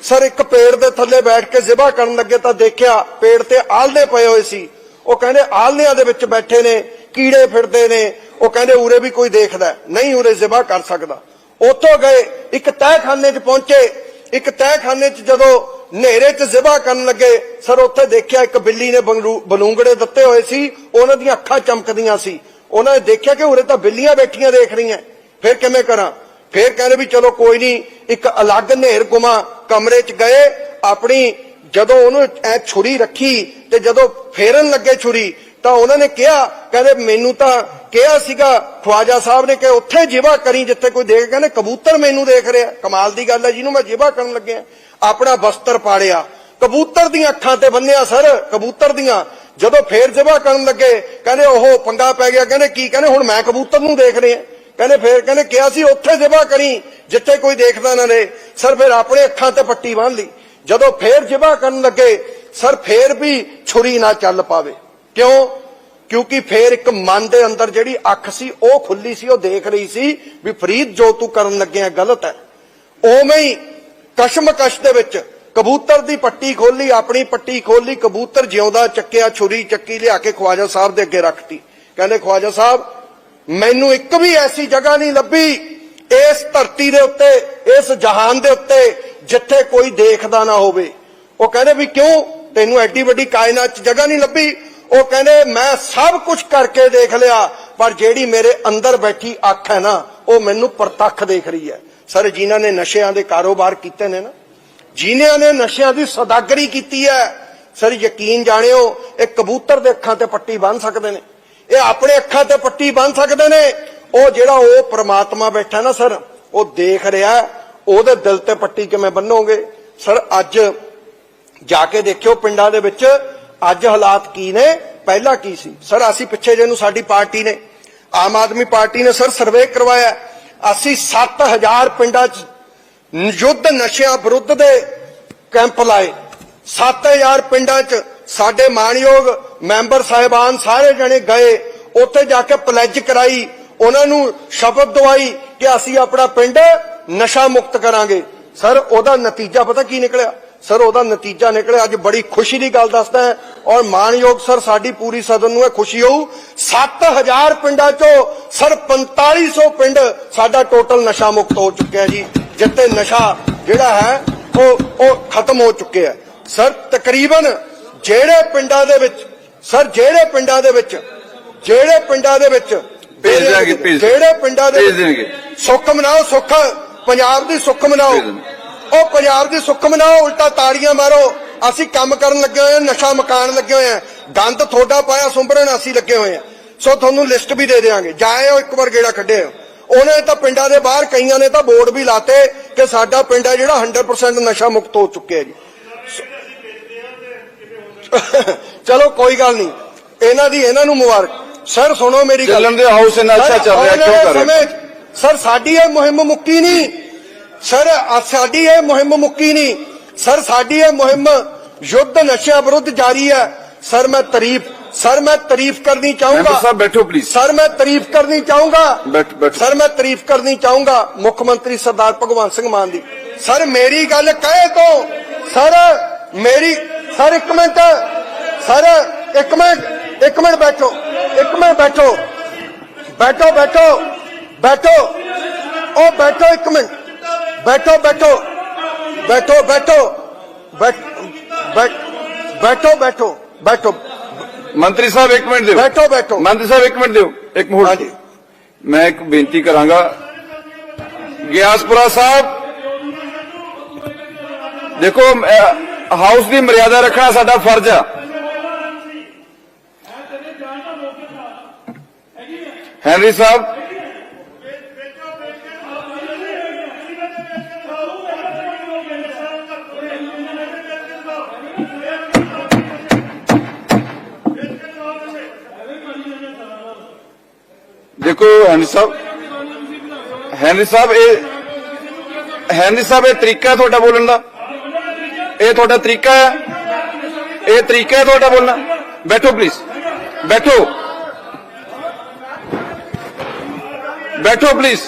ਸਰ, ਇੱਕ ਪੇੜ ਦੇ ਥੱਲੇ ਬੈਠ ਕੇ ਜ਼ਿਬਾ ਕਰਨ ਲੱਗੇ ਤਾਂ ਦੇਖਿਆ ਪੇੜ ਤੇ ਆਲਦੇ ਪਏ ਹੋਏ ਸੀ। ਉਹ ਕਹਿੰਦੇ ਆਲਨਿਆਂ ਦੇ ਵਿੱਚ ਬੈਠੇ ਨੇ, ਕੀੜੇ ਫਿਰਦੇ ਨੇ। ਉਹ ਕਹਿੰਦੇ ਉਰੇ ਵੀ ਕੋਈ ਦੇਖਦਾ, ਨਹੀਂ ਉਰੇ ਜ਼ਿਬਾ ਕਰ ਸਕਦਾ। ਉੱਥੋਂ ਗਏ, ਇੱਕ ਤਹਿਖਾਨੇ 'ਚ ਪਹੁੰਚੇ। ਇੱਕ ਤਹਿਖਾਨੇ 'ਚ ਜਦੋਂ ਹਨੇਰੇ 'ਚ ਜ਼ਿਬਾ ਕਰਨ ਲੱਗੇ, ਸਰ ਉੱਥੇ ਦੇਖਿਆ ਇੱਕ ਬਿੱਲੀ ਨੇ ਬਲੂੰਗੜੇ ਦਿੱਤੇ ਹੋਏ ਸੀ, ਉਹਨਾਂ ਦੀਆਂ ਅੱਖਾਂ ਚਮਕਦੀਆਂ ਸੀ। ਉਹਨਾਂ ਨੇ ਦੇਖਿਆ ਕਿ ਉਰੇ ਤਾਂ ਬਿੱਲੀਆਂ ਬੈਠੀਆਂ ਦੇਖ ਰਹੀਆਂ। ਫਿਰ ਕਿਵੇਂ ਕਰਾਂ? ਫਿਰ ਕਹਿੰਦੇ ਵੀ ਚਲੋ ਕੋਈ ਨਹੀਂ, ਇੱਕ ਅਲੱਗ ਹਨੇਰ ਗੁਮਾ ਕਮਰੇ 'ਚ ਗਏ, ਆਪਣੀ ਜਦੋਂ ਉਹਨੂੰ ਐ ਛੁਰੀ ਰੱਖੀ ਤੇ ਜਦੋਂ ਫੇਰਨ ਲੱਗੇ ਛੁਰੀ ਤਾਂ ਉਹਨਾਂ ਨੇ ਕਿਹਾ, ਕਹਿੰਦੇ ਮੈਨੂੰ ਤਾਂ ਕਿਹਾ ਸੀਗਾ, ਖਵਾਜਾ ਸਾਹਿਬ ਨੇ ਕਿ ਉੱਥੇ ਜਿਵਾ ਕਰੀ ਜਿੱਥੇ ਕੋਈ ਦੇਖ, ਕਹਿੰਦੇ ਕਬੂਤਰ ਮੈਨੂੰ ਦੇਖ ਰਿਹਾ। ਕਮਾਲ ਦੀ ਗੱਲ ਹੈ, ਜਿਹਨੂੰ ਮੈਂ ਜਿਵਾ ਕਰਨ ਲੱਗਿਆ। ਆਪਣਾ ਬਸਤਰ ਪਾੜਿਆ। ਕਬੂਤਰ ਦੀਆਂ ਅੱਖਾਂ ਤੇ ਬੰਨਿਆ ਸਰ, ਕਬੂਤਰ ਦੀਆਂ। ਜਦੋਂ ਫੇਰ ਜਿਵਾ ਕਰਨ ਲੱਗੇ, ਕਹਿੰਦੇ ਉਹ ਪੰਗਾ ਪੈ ਗਿਆ। ਕਹਿੰਦੇ ਕੀ, ਕਹਿੰਦੇ ਹੁਣ ਮੈਂ ਕਬੂਤਰ ਨੂੰ ਦੇਖ ਰਿਹਾ। ਕਹਿੰਦੇ ਫੇਰ, ਕਹਿੰਦੇ ਕਿਹਾ ਸੀ, ਉੱਥੇ ਜਿਵਾ ਕਰੀ, ਜਿੱਥੇ ਕੋਈ ਦੇਖਦਾ ਨਾ ਰਹੇ। ਸਰ, ਫਿਰ ਆਪਣੇ ਅੱਖਾਂ ਤੇ ਪੱਟੀ ਬੰਨ ਲਈ। ਜਦੋਂ ਫੇਰ ਜਿਵਾ ਕਰਨ ਲੱਗੇ, ਸਰ, ਫੇਰ ਵੀ ਛੁਰੀ ਨਾ ਚੱਲ ਪਾਵੇ। ਕਿਉਂ? ਕਿਉਂਕਿ ਫੇਰ ਇੱਕ ਮਨ ਦੇ ਅੰਦਰ ਜਿਹੜੀ ਅੱਖ ਸੀ, ਉਹ ਖੁੱਲੀ ਸੀ, ਉਹ ਦੇਖ ਰਹੀ ਸੀ ਵੀ ਫਰੀਦ ਜੋ ਤੂੰ ਕਰਨ ਲੱਗਿਆ ਗਲਤ ਹੈ। ਉਵੇਂ ਹੀ ਕਸ਼ਮਕਸ਼ ਦੇ ਵਿੱਚ ਕਬੂਤਰ ਦੀ ਪੱਟੀ ਖੋਲੀ ਆਪਣੀ ਪੱਟੀ ਖੋਲੀ ਕਬੂਤਰ ਜਿਉਂਦਾ ਚੱਕਿਆ, ਛੁਰੀ ਚੱਕੀ ਲਿਆ ਕੇ ਖਵਾਜਾ ਸਾਹਿਬ ਦੇ ਅੱਗੇ ਰੱਖਤੀ। ਕਹਿੰਦੇ, ਖਵਾਜਾ ਸਾਹਿਬ, ਮੈਨੂੰ ਇੱਕ ਵੀ ਐਸੀ ਜਗ੍ਹਾ ਨਹੀਂ ਲੱਭੀ ਇਸ ਧਰਤੀ ਦੇ ਉੱਤੇ, ਇਸ ਜਹਾਨ ਦੇ ਉੱਤੇ, ਜਿੱਥੇ ਕੋਈ ਦੇਖਦਾ ਨਾ ਹੋਵੇ। ਉਹ ਕਹਿੰਦੇ ਵੀ ਕਿਉਂ? ਤੈਨੂੰ ਐਡੀ ਵੱਡੀ ਕਾਇਨਾਤ 'ਚ ਜਗ੍ਹਾ ਨਹੀਂ ਲੱਭੀ? ਉਹ ਕਹਿੰਦੇ, ਮੈਂ ਸਭ ਕੁਝ ਕਰਕੇ ਦੇਖ ਲਿਆ, ਪਰ ਜਿਹੜੀ ਮੇਰੇ ਅੰਦਰ ਬੈਠੀ ਅੱਖ ਹੈ ਨਾ, ਉਹ ਮੈਨੂੰ ਪ੍ਰਤੱਖ ਦੇਖ ਰਹੀ ਹੈ। ਸਰ, ਜਿਨ੍ਹਾਂ ਨੇ ਨਸ਼ਿਆਂ ਦੇ ਕਾਰੋਬਾਰ ਕੀਤੇ ਨੇ ਨਾ, ਜਿਨ੍ਹਾਂ ਨੇ ਨਸ਼ਿਆਂ ਦੀ ਸੌਦਾਗਰੀ ਕੀਤੀ ਹੈ, ਸਰ, ਯਕੀਨ ਜਾਣਿਓ, ਇਹ ਕਬੂਤਰ ਦੇ ਅੱਖਾਂ ਤੇ ਪੱਟੀ ਬੰਨ ਸਕਦੇ ਨੇ। ਇਹ ਆਪਣੇ ਅੱਖਾਂ ਤੇ ਪੱਟੀ ਬੰਨ ਸਕਦੇ ਨੇ। ਉਹ ਜਿਹੜਾ ਉਹ ਪ੍ਰਮਾਤਮਾ ਬੈਠਾ ਨਾ, ਸਰ, ਉਹ ਦੇਖ ਰਿਹਾ ਉਹਦੇ ਦਿਲ ਤੇ ਪੱਟੀ ਕਿਵੇਂ ਬੰਨੋਗੇ ਸਰ, ਅੱਜ ਜਾ ਕੇ ਦੇਖਿਓ ਪਿੰਡਾਂ ਦੇ ਵਿੱਚ ਅੱਜ ਹਾਲਾਤ ਕੀ ਨੇ? ਪਹਿਲਾਂ ਕੀ ਸੀ? ਸਰ, ਅਸੀਂ ਪਿੱਛੇ ਜੇ ਨੂੰ ਸਾਡੀ ਪਾਰਟੀ ਨੇ। ਆਮ ਆਦਮੀ ਪਾਰਟੀ ਨੇ ਸਰ ਸਰਵੇ ਕਰਵਾਇਆ। ਅਸੀਂ 7000 ਪਿੰਡਾਂ 'ਚ ਯੁੱਧ ਨਸ਼ਿਆਂ ਵਿਰੁੱਧ ਦੇ ਕੈਂਪ ਲਾਏ। 7000 ਪਿੰਡਾਂ 'ਚ ਸਾਡੇ ਮਾਨਯੋਗ ਮੈਂਬਰ ਸਾਹਿਬਾਨ ਸਾਰੇ ਜਣੇ ਗਏ। ਉੱਥੇ ਜਾ ਕੇ ਪਲੈਜ ਕਰਾਈ। ਉਹਨਾਂ ਨੂੰ ਸ਼ਬਦ ਦਵਾਈ ਕਿ ਅਸੀਂ ਆਪਣਾ ਪਿੰਡ ਨਸ਼ਾ ਮੁਕਤ ਕਰਾਂਗੇ। ਸਰ, ਉਹਦਾ ਨਤੀਜਾ ਪਤਾ ਕੀ ਨਿਕਲਿਆ? ਸਰ ਉਹਦਾ ਨਤੀਜਾ ਨਿਕਲਿਆ। ਅੱਜ ਬੜੀ ਖੁਸ਼ੀ ਦੀ ਗੱਲ ਦੱਸਦਾ ਹੈ ਔਰ ਮਾਣਯੋਗ ਸਰ ਸਾਡੀ ਪੂਰੀ ਸਦਨ ਨੂੰ ਇਹ ਖੁਸ਼ੀ ਹੋਊ। 7000 ਪਿੰਡਾਂ ਚੋਂ ਸਰ 4500 ਪਿੰਡ ਸਾਡਾ ਟੋਟਲ ਨਸ਼ਾ ਮੁਕਤ ਹੋ ਚੁੱਕਿਆ ਜੀ। ਜਿੱਤੇ ਨਸ਼ਾ ਜਿਹੜਾ ਹੈ ਉਹ ਉਹ ਖਤਮ ਹੋ ਚੁੱਕਿਆ ਸਰ ਤਕਰੀਬਨ ਜਿਹੜੇ ਪਿੰਡਾਂ ਦੇ ਵਿੱਚ ਸਰ ਜਿਹੜੇ ਪਿੰਡਾਂ ਦੇ ਵਿੱਚ ਜਿਹੜੇ ਪਿੰਡਾਂ ਦੇ ਵਿੱਚ ਜਿਹੜੇ ਪਿੰਡਾਂ ਦੇ। ਸੁੱਖ ਮਨਾਓ ਸੁੱਖ ਪੰਜਾਬ ਦੀ ਸੁੱਖ ਮਨਾਓ। ਉਹ ਪੰਜਾਬ ਦੀ ਸੁੱਖ ਮਨਾਓ ਉਲਟਾ ਤਾੜੀਆਂ ਮਾਰੋ। ਅਸੀਂ ਕੰਮ ਕਰਨ ਲੱਗੇ ਹੋਏ ਹਾਂ ਨਸ਼ਾ ਮਕਾਨ ਲੱਗੇ ਹੋਏ ਹਾਂ। ਗੰਦ ਥੋੜਾ ਪਾਇਆ ਸੁੰਬਰਨ ਅਸੀਂ ਲੱਗੇ ਹੋਏ ਹਾਂ। ਸੋ ਤੁਹਾਨੂੰ ਲਿਸਟ ਵੀ ਦੇ ਦੇਵਾਂਗੇ ਜਾਇਓ ਇੱਕ ਵਾਰ ਗੇੜਾ ਕੱਢਿਓ ਉਹਨੇ ਤਾਂ ਪਿੰਡਾਂ ਦੇ ਬਾਹਰ ਕਈਆਂ ਨੇ ਤਾਂ ਬੋਰਡ ਵੀ ਲਾਤੇ ਕਿ ਸਾਡਾ ਪਿੰਡ ਹੈ ਜਿਹੜਾ 100% ਨਸ਼ਾ ਮੁਕਤ ਹੋ ਚੁੱਕਿਆ ਜੀ। ਚਲੋ ਕੋਈ ਗੱਲ ਨਹੀਂ। ਇਹਨਾਂ ਦੀ ਇਹਨਾਂ ਨੂੰ ਮੁਬਾਰਕ। ਸਰ ਸੁਣੋ ਮੇਰੀ ਗੱਲ। ਦੇ ਹਾਊਸ ਇੰਨਾ ਅੱਛਾ ਚੱਲ ਰਿਹਾ ਕਿਉਂ ਕਰ ਰਹੇ ਸਰ ਸਾਡੀ ਇਹ ਮੁਹਿੰਮ ਮੁੱਕੀ ਨਹੀਂ। ਸਰ ਸਾਡੀ ਇਹ ਮੁਹਿੰਮ ਮੁੱਕੀ ਨਹੀਂ। ਸਰ ਸਾਡੀ ਇਹ ਮੁਹਿੰਮ ਯੁੱਧ ਨਸ਼ਿਆਂ ਵਿਰੁੱਧ ਜਾਰੀ ਹੈ। ਸਰ ਮੈਂ ਤਾਰੀਫ ਸਰ ਮੈਂ ਤਾਰੀਫ ਕਰਨੀ ਚਾਹੂੰਗਾ। ਸਾਹਿਬ ਬੈਠੋ ਪਲੀਜ਼ ਸਰ ਮੈਂ ਤਾਰੀਫ ਕਰਨੀ ਚਾਹੂੰਗਾ। ਸਰ ਮੈਂ ਤਾਰੀਫ ਕਰਨੀ ਚਾਹੂੰਗਾ ਮੁੱਖ ਮੰਤਰੀ ਸਰਦਾਰ ਭਗਵੰਤ ਸਿੰਘ ਮਾਨ ਦੀ। ਸਰ ਮੇਰੀ ਗੱਲ ਕਹੇ ਤੋਂ ਸਰ ਮੇਰੀ ਸਰ ਇੱਕ ਮਿੰਟ। ਸਰ ਇੱਕ ਮਿੰਟ ਇੱਕ ਮਿੰਟ ਬੈਠੋ। ਇੱਕ ਮਿੰਟ ਬੈਠੋ। ਬੈਠੋ ਬੈਠੋ। ਬੈਠੋ। ਉਹ ਬੈਠੋ ਇੱਕ ਮਿੰਟ। ਬੈਠੋ ਬੈਠੋ ਬੈਠੋ ਬੈਠੋ ਬੈਠ- ਬੈਠ- ਬੈਠੋ ਬੈਠੋ ਬੈਠੋ ਮੰਤਰੀ ਸਾਹਿਬ ਇੱਕ ਮਿੰਟ ਦਿਓ ਬੈਠੋ ਬੈਠੋ ਮੰਤਰੀ ਸਾਹਿਬ ਇੱਕ ਮਿੰਟ ਦਿਓ ਇੱਕ ਮਿੰਟ ਹਾਂਜੀ। ਮੈਂ ਇੱਕ ਬੇਨਤੀ ਕਰਾਂਗਾ ਗਿਆਸਪੁਰਾ ਸਾਹਿਬ ਦੇਖੋ ਅਹ, ਹਾਊਸ ਦੀ ਮਰਿਆਦਾ ਰੱਖਣਾ ਸਾਡਾ ਫਰਜ਼ ਆ ਹੈਨਰੀ ਸਾਹਿਬ ਦੇਖੋ ਹੈਨਰੀ ਸਾਹਿਬ। ਹੈਨਰੀ ਸਾਹਿਬ, ਇਹ ਹੈਨਰੀ ਸਾਹਿਬ, ਇਹ ਤਰੀਕਾ ਹੈ ਤੁਹਾਡਾ ਬੋਲਣ ਦਾ। ਇਹ ਤੁਹਾਡਾ ਤਰੀਕਾ ਹੈ। ਇਹ ਤਰੀਕਾ ਹੈ ਤੁਹਾਡਾ ਬੋਲਣਾ। ਬੈਠੋ ਪਲੀਜ਼ ਬੈਠੋ। ਬੈਠੋ ਪਲੀਜ਼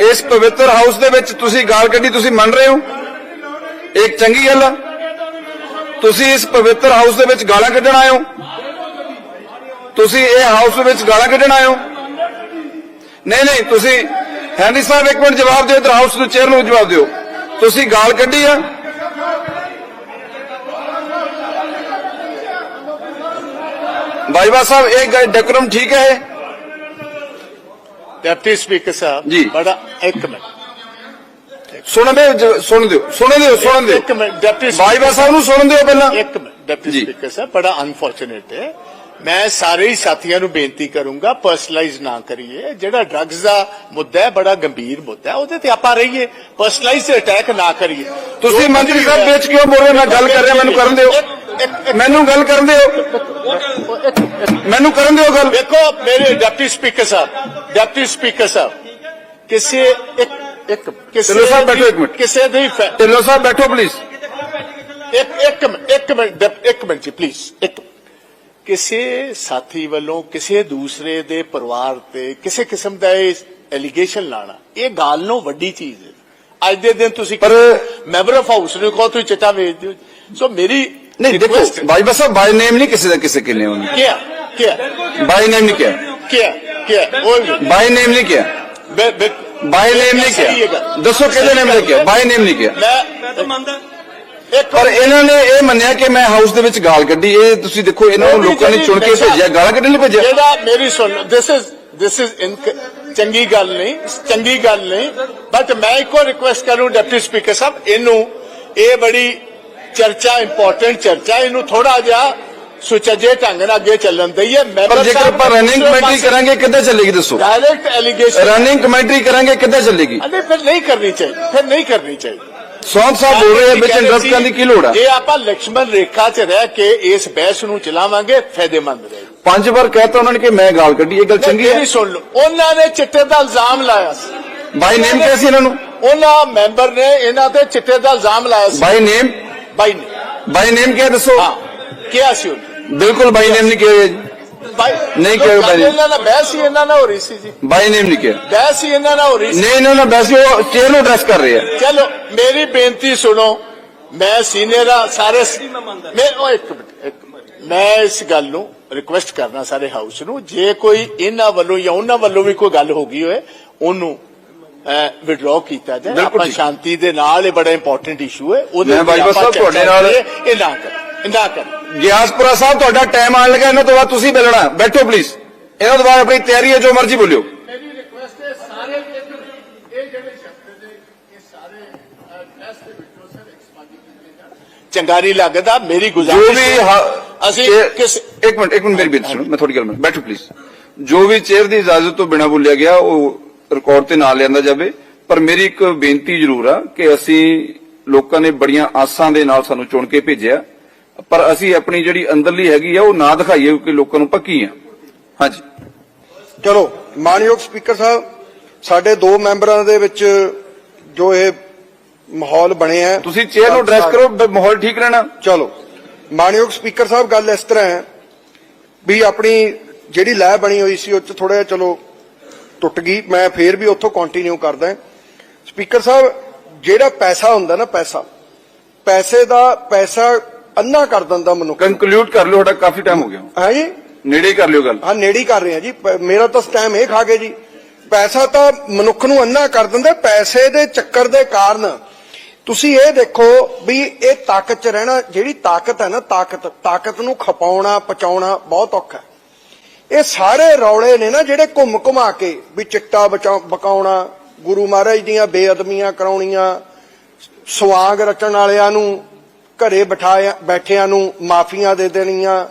ਇਸ ਪਵਿੱਤਰ ਹਾਊਸ ਦੇ ਵਿੱਚ ਤੁਸੀਂ ਗਾਲ ਕੱਢੀ, ਤੁਸੀਂ ਮੰਨ ਰਹੇ ਹੋ? ਇਹ ਇੱਕ ਚੰਗੀ ਗੱਲ ਆ। ਤੁਸੀਂ ਇਸ ਪਵਿੱਤਰ ਹਾਊਸ ਦੇ ਵਿੱਚ ਗਾਲਾਂ ਕੱਢਣ ਆਏ ਹੋ? ਤੁਸੀਂ ਇਹ ਹਾਊਸ ਵਿੱਚ ਗਾਲਾਂ ਕੱਢਣ ਆਏ ਹੋ? ਨਹੀਂ ਨਹੀਂ ਤੁਸੀਂ ਹੈਨਰੀ ਸਾਹਿਬ ਇੱਕ ਮਿੰਟ ਜਵਾਬ ਦਿਓ ਇਧਰ ਹਾਊਸ ਨੂੰ ਚੇਅਰ ਨੂੰ ਜਵਾਬ ਦਿਓ। ਤੁਸੀਂ ਗਾਲ ਕੱਢੀ ਆ? ਬਾਈਵਾ ਸਾਹਿਬ ਇਹ ਡੈਕੋਰਮ ਠੀਕ ਹੈ ਇਹ? Deputy speaker Sahib ji. ਬੜਾ ਇੱਕ ਮਿੰਟ। ਸੁਣ ਦੇ ਸੁਣ ਦਿਓ ਸੁਣ ਦਿਓ ਸੁਣ ਦਿਓ ਇੱਕ ਮਿੰਟ ਡਿਪਟੀ ਬਾਜਵਾ ਸਾਹਿਬ ਨੂੰ ਸੁਣ ਦਿਓ ਪਹਿਲਾਂ। ਇੱਕ ਮਿੰਟ ਡਿਪਟੀ। ਸਪੀਕਰ ਸਾਹਿਬ ਬੜਾ ਅਨਫੋਰਚੂਨੇਟ ਹੈ। ਮੈਂ ਸਾਰੇ ਹੀ ਸਾਥੀਆਂ ਨੂੰ ਬੇਨਤੀ ਕਰੂੰਗਾ ਪਰਸਨਲਾਈਜ਼ ਨਾ ਕਰੀਏ। ਜਿਹੜਾ ਡਰੱਗਸ ਦਾ ਮੁੱਦਾ ਹੈ ਬੜਾ ਗੰਭੀਰ ਮੁੱਦਾ ਹੈ ਉਹਦੇ ਤੇ ਆਪਾਂ ਰਹੀਏ। ਪਰਸਨਲਾਈਜ਼ ਅਟੈਕ ਨਾ ਕਰੀਏ। ਤੁਸੀਂ ਮੰਤਰੀ ਸਾਹਿਬ ਵਿੱਚ ਕਿਉਂ ਬੋਲ ਰਹੇ? ਮੈਂ ਗੱਲ ਕਰ ਰਿਹਾ ਮੈਨੂੰ ਕਰਨ ਦਿਓ। ਮੈਨੂੰ ਗੱਲ ਕਰਨ ਦਿਓ। ਮੈਨੂੰ ਕਰਨ ਦਿਓ ਗੱਲ। ਦੇਖੋ ਮੇਰੇ ਡਿਪਟੀ ਸਪੀਕਰ ਸਾਹਿਬ ਡਿਪਟੀ ਸਪੀਕਰ ਸਾਹਿਬ ਕਿਸੇ ਇੱਕ ਇੱਕ ਕਿਸੇ ਚਲੋ ਸਾਹਿਬ ਬੈਠੋ ਦੀ- ਇੱਕ ਮਿੰਟ। ਕਿਸੇ ਦੀ ਫੈ- ਢਿੱਲੋਂ ਸਾਹਿਬ ਬੈਠੋ ਪਲੀਜ਼ ਇੱਕ ਇੱਕ ਮਿੰਟ- ਇੱਕ ਮਿੰਟ ਡਿਪ- ਇੱਕ ਮਿੰਟ ਜੀ ਪਲੀਜ਼ ਇੱਕ ਕਿਸੇ ਸਾਥੀ ਵੱਲੋਂ ਕਿਸੇ ਦੂਸਰੇ ਦੇ ਪਰਿਵਾਰ ਤੇ ਕਿਸੇ ਕਿਸਮ ਦਾ ਇਹ ਐਲੀਗੇਸ਼ਨ ਲਾਣਾ ਇਹ ਗੱਲ ਨੂੰ ਵੱਡੀ ਚੀਜ਼ ਹੈ ਅੱਜ ਦੇ ਦਿਨ ਤੁਸੀਂ ਪਰ- ਮੈਂਬਰ ਆਫ ਹਾਊਸ ਨੂੰ ਕਹੋ ਤੁਸੀਂ ਚਿੱਟਾ ਵੇਚ ਦਿਓ ਸੋ ਮੇਰੀ ਨਹੀਂ ਦੇਖੋ request ਹੈ। ਬਾਜਵਾ ਸਾਹਿਬ ਬਾਈ ਨੇਮ ਨਹੀਂ ਕਿਸੇ ਦਾ ਕਿਸੇ ਕਿੰਨੇ ਉਹਨੇ ਕਿਆ ਕਿਆ ਬਾਈ ਨੇਮ ਨਹੀਂ ਕਿਹਾ ਕਿਆ ਕਿਆ ਉਹ ਵੀ- ਬਾਈ ਨੇਮ ਨਹੀਂ ਕਿਹਾ ਬੇ- ਬੇ- ਬਾਈ ਨੇਮ ਨਹੀਂ ਕਿਹਾ। ਦੱਸੋ ਕਿਹਦੇ ਨੇਮ ਨੇ ਕਿਹਾ? ਬਾਈ ਨੇਮ ਨਹੀਂ ਕਿਹਾ। ਮੈਂ ਤਾਂ ਮੰਨਦਾ। ਪਰ ਇਹਨਾਂ ਨੇ ਇਹ ਮੰਨਿਆ ਕਿ ਮੈਂ ਹਾਊਸ ਦੇ ਵਿੱਚ ਗਾਲ ਕੱਢੀ। ਇਹ ਤੁਸੀਂ ਦੇਖੋ ਇਹਨਾਂ ਨੂੰ ਲੋਕਾਂ ਨੇ ਚੁਣ ਕੇ ਭੇਜਿਆ। ਗਾਲਾਂ ਕੱਢਣ ਲਈ ਭੇਜਿਆ। ਜਿਹੜਾ ਮੇਰੀ ਸੁਣ ਦਿਸ ਇਜ਼ ਦਿਸ ਇਜ਼ ਚੰਗੀ ਗੱਲ ਨਹੀਂ ਚੰਗੀ ਗੱਲ ਨਹੀਂ। ਬਟ ਮੈਂ ਇੱਕੋ ਰਿਕੁਐਸਟ ਕਰੂੰ ਡਿਪਟੀ ਸਪੀਕਰ ਸਾਹਿਬ। ਇਹਨੂੰ ਇਹ ਬੜੀ ਚਰਚਾ ਇੰਪੋਰਟੈਂਟ ਚਰਚਾ। ਇਹਨੂੰ ਥੋੜਾ ਜਿਹਾ ਸੁਚੱਜੇ ਢੰਗ ਨਾਲ ਅੱਗੇ ਚੱਲਣ ਦਈਏ ਪਰ ਮੈਂਬਰ ਜੇਕਰ ਸਾਹਿਬ ਰਨਿੰਗ ਕਮੈਂਟਰੀ ਕਰਾਂਗੇ ਕਿੱਦਾਂ ਚੱਲੇਗੀ ਦੱਸੋ? ਡਾਇਰੈਕਟ ਐਲੀਗੇਸ਼ਨ ਰਨਿੰਗ ਕਮੈਂਟਰੀ ਕਰਾਂਗੇ ਕਿੱਦਾਂ ਚੱਲੇਗੀ? ਅਰੇ ਫਿਰ ਨਹੀਂ ਕਰਨੀ ਚਾਹੀਦੀ ਫਿਰ ਨਹੀਂ ਕਰਨੀ ਚਾਹੀਦੀ ਸੌਂਤ ਸਾਹਿਬ ਬੋਲ ਰਹੇ ਵਿੱਚ ਇੰਟਰਸਟ ਦੀ ਕੀ ਲੋੜ ਆ? ਜੇ ਆਪਾਂ ਲਕਸ਼ਮਣ ਰੇਖਾ 'ਚ ਰਹਿ ਕੇ ਇਸ ਬਹਿਸ ਨੂੰ ਚਲਾਵਾਂਗੇ ਫਾਇਦੇਮੰਦ ਰਹੇਗਾ। ਪੰਜ ਵਾਰ ਕਹਿਤਾ ਉਹਨਾਂ ਨੇ ਕਿ ਮੈਂ ਗਾਲ ਕੱਢੀ ਇਹ ਗੱਲ ਚੰਗੀ ਹੈ। ਮੇਰੀ ਸੁਣ ਲਓ ਉਹਨਾਂ ਨੇ ਚਿੱਟੇ ਦਾ ਇਲਜ਼ਾਮ ਲਾਇਆ ਸੀ। ਬਾਈ ਨੇਮ ਕਿਹਾ ਇਹਨਾਂ ਨੂੰ? ਉਹਨਾਂ ਮੈਂਬਰ ਨੇ ਇਹਨਾਂ ਤੇ ਚਿੱਟੇ ਦਾ ਇਲਜ਼ਾਮ ਲਾਇਆ ਸੀ। ਬਾਈ ਨੇਮ ਬਾਈ ਨੇ ਬਾਈ ਨੇਮ ਕਿਹਾ ਦੱਸੋ? ਕਿਹਾ ਸੀ ਉਹਨੇ। ਬਿਲਕੁਲ ਬਾਈ ਨੇਮ ਨਹੀਂ ਕਿਹਾ ਜੀ। ਨਹੀਂ ਕਿਹਾ ਬਾਈ। ਇਹਨਾਂ ਨਾਲ ਬਹਿਸ ਹੀ ਇਹਨਾਂ ਨਾਲ ਹੋ ਰਹੀ ਸੀ ਜੀ। ਬਾਈ ਨੇਮ ਨਹੀਂ ਕਿਹਾ। ਬਹਿਸ ਹੀ ਇਹਨਾਂ ਨਾਲ ਹੋ ਰਹੀ ਸੀ। ਨਹੀਂ ਇਹਨਾਂ ਨੇ ਵੈਸੇ ਉਹ ਚੇਅਰ ਨੂੰ ਐਡਰੈਸ ਕਰ ਰਹੇ ਆ। ਚਲੋ ਮੇਰੀ ਬੇਨਤੀ ਸੁਣੋ ਮੈਂ ਸੀਨੀਅਰ ਆ ਸਾਰੇ ਮੈਂ ਉਹ ਇੱਕ ਮਿੰਟ ਮੈਂ ਇਸ ਗੱਲ ਨੂੰ ਰਿਕੁਐਸਟ ਕਰਨਾ ਸਾਰੇ ਹਾਊਸ ਨੂੰ ਜੇ ਕੋਈ ਇਹਨਾਂ ਵੱਲੋਂ ਜਾਂ ਉਹਨਾਂ ਵੱਲੋਂ ਵੀ ਕੋਈ ਗੱਲ ਹੋ ਗਈ ਹੋਏ ਉਹਨੂੰ ਵਿਡਰਾਅ ਕੀਤਾ ਜਾਏ। ਬਿਲਕੁਲ ਆਪਾਂ। ਸ਼ਾਂਤੀ ਦੇ ਨਾਲ ਇਹ ਬੜਾ ਇੰਪੋਰਟੈਂਟ ਇਸ਼ੂ ਹੈ। ਉਹਦੇ ਮੈਂ ਸਾਹਿਬ ਤੁਹਾਡੇ ਨਾਲ- ਇਹ ਨਾ ਕਰ ਕਰ। ਗਿਆਸਪੁਰਾ ਸਾਹਿਬ ਤੁਹਾਡਾ ਟਾਈਮ ਆਣ ਲੱਗਾ ਇਹਨਾਂ ਤੋਂ ਬਾਅਦ ਤੁਸੀਂ ਬੋਲਣਾ। ਬੈਠੋ ਪਲੀਜ਼ ਇਹਨਾਂ ਤੋਂ ਬਾਅਦ ਆਪਣੀ ਤਿਆਰੀ ਹੈ ਜੋ ਮਰਜ਼ੀ ਬੋਲਿਓ। ਮੇਰੀ ਰਿਕੁਐਸਟ ਹੈ ਸਾਰੇ ਇਹ ਜਿਹੜੇ ਸ਼ਬਦ ਨੇ ਇਹ ਸਾਰੇ ਟੈਸਟ ਦੇ ਵਿੱਚੋਂ ਸਰ ਐਕਸਪਾਂਡ ਕੀਤੇ ਜਾਣ। ਚੰਗਾ ਨਹੀਂ ਲੱਗਦਾ ਮੇਰੀ ਜੋ ਗੁਜ਼ਾਰਿਸ਼ ਵੀ ਹੈ, ਅਸੀਂ ਕਿਸ ਇੱਕ ਮਿੰਟ ਇੱਕ ਮਿੰਟ ਮੇਰੀ ਬੇਨਤੀ ਸੁਣੋ ਮੈਂ ਥੋੜੀ ਗੱਲ ਮੰਨ ਬੈਠੋ ਪਲੀਜ਼ ਜੋ ਵੀ ਚੇਅਰ ਦੀ ਇਜਾਜ਼ਤ ਤੋਂ ਬਿਨਾ ਬੋਲਿਆ ਗਿਆ ਉਹ ਰਿਕਾਰਡ ਤੇ ਨਾ ਲਿਆਂਦਾ ਜਾਵੇ। ਪਰ ਮੇਰੀ ਇੱਕ ਬੇਨਤੀ ਜ਼ਰੂਰ ਆ ਕਿ ਅਸੀਂ ਲੋਕਾਂ ਨੇ ਬੜੀਆਂ ਆਸਾਂ ਦੇ ਨਾਲ ਸਾਨੂੰ ਚੁਣ ਕੇ ਭੇਜਿਆ। ਪਰ ਅਸੀਂ ਆਪਣੀ ਜਿਹੜੀ ਅੰਦਰਲੀ ਹੈਗੀ ਆ ਉਹ ਨਾ ਦਿਖਾਈਏ ਕਿ ਲੋਕਾਂ ਨੂੰ ਪੱਕੀ ਆ। ਹਾਂਜੀ। ਚਲੋ ਮਾਨਯੋਗ ਸਪੀਕਰ ਸਾਹਿਬ ਸਾਡੇ ਦੋ ਮੈਂਬਰਾਂ ਦੇ ਵਿੱਚ ਜੋ ਇਹ ਮਾਹੌਲ ਬਣਿਆ ਹੈ ਤੁਸੀਂ ਚੇਅਰ ਨੂੰ ਐਡਰੈਸ ਕਰੋ ਮਾਹੌਲ ਠੀਕ ਰਹਿਣਾ। ਚਲੋ ਮਾਨਯੋਗ ਸਪੀਕਰ ਸਾਹਿਬ ਗੱਲ ਇਸ ਤਰ੍ਹਾਂ ਹੈ ਵੀ ਆਪਣੀ ਜਿਹੜੀ ਲੈ ਬਣੀ ਹੋਈ ਸੀ ਉਹ ਚ ਥੋੜਾ ਜਿਹਾ ਚਲੋ ਟੁੱਟ ਗਈ। ਮੈਂ ਫੇਰ ਵੀ ਉੱਥੋਂ ਕੰਟੀਨਿਊ ਕਰਦਾ ਸਪੀਕਰ ਸਾਹਿਬ ਜਿਹੜਾ ਪੈਸਾ ਹੁੰਦਾ ਨਾ ਪੈਸਾ ਪੈਸੇ ਦਾ ਪੈਸਾ ਅੰਨਾ ਕਰ ਦਿੰਦਾ ਮਨੁੱਖ ਕੰਕਲੂਡ ਕਰ ਲਿਓ ਸਾਡਾ ਕਾਫੀ ਟਾਈਮ ਹੋ ਗਿਆ। ਹੈ ਜੀ? ਨੇੜੇ ਕਰ ਲਿਓ ਗੱਲ। ਹਾਂ ਨੇੜੇ ਕਰ ਰਹੇ ਆ ਜੀ। ਪ- ਮੇਰਾ ਤਾਂ ਟਾਈਮ ਇਹ ਖਾ ਗਏ ਜੀ। ਪੈਸਾ ਤਾਂ ਮਨੁੱਖ ਨੂੰ ਅੰਨਾ ਕਰ ਦਿੰਦਾ ਪੈਸੇ ਦੇ ਚੱਕਰ ਦੇ ਕਾਰਨ। ਤੁਸੀਂ ਇਹ ਦੇਖੋ ਵੀ ਇਹ ਤਾਕਤ ਚ ਰਹਿਣਾ ਜਿਹੜੀ ਤਾਕਤ ਹੈ ਨਾ ਤਾਕਤ ਤਾਕਤ ਨੂੰ ਖਪਾਉਣਾ ਪਚਾਉਣਾ ਬਹੁਤ ਔਖਾ ਹੈ। ਇਹ ਸਾਰੇ ਰੌਲੇ ਨੇ ਨਾ ਜਿਹੜੇ ਘੁੰਮ ਘੁਮਾ ਕੇ ਵੀ ਚਿੱਟਾ ਬਚਾਉ- ਬਕਾਉਣਾ ਗੁਰੂ ਮਹਾਰਾਜ ਦੀਆਂ ਬੇਅਦਮੀਆਂ ਕਰਾਉਣੀਆਂ ਸਵਾਗ ਰਚਣ ਵਾਲਿਆਂ ਨੂੰ ਘਰੇ ਬਿਠਾਇਆ ਬੈਠਿਆਂ ਨੂੰ ਮਾਫੀਆਂ ਦੇ ਦੇਣੀਆਂ,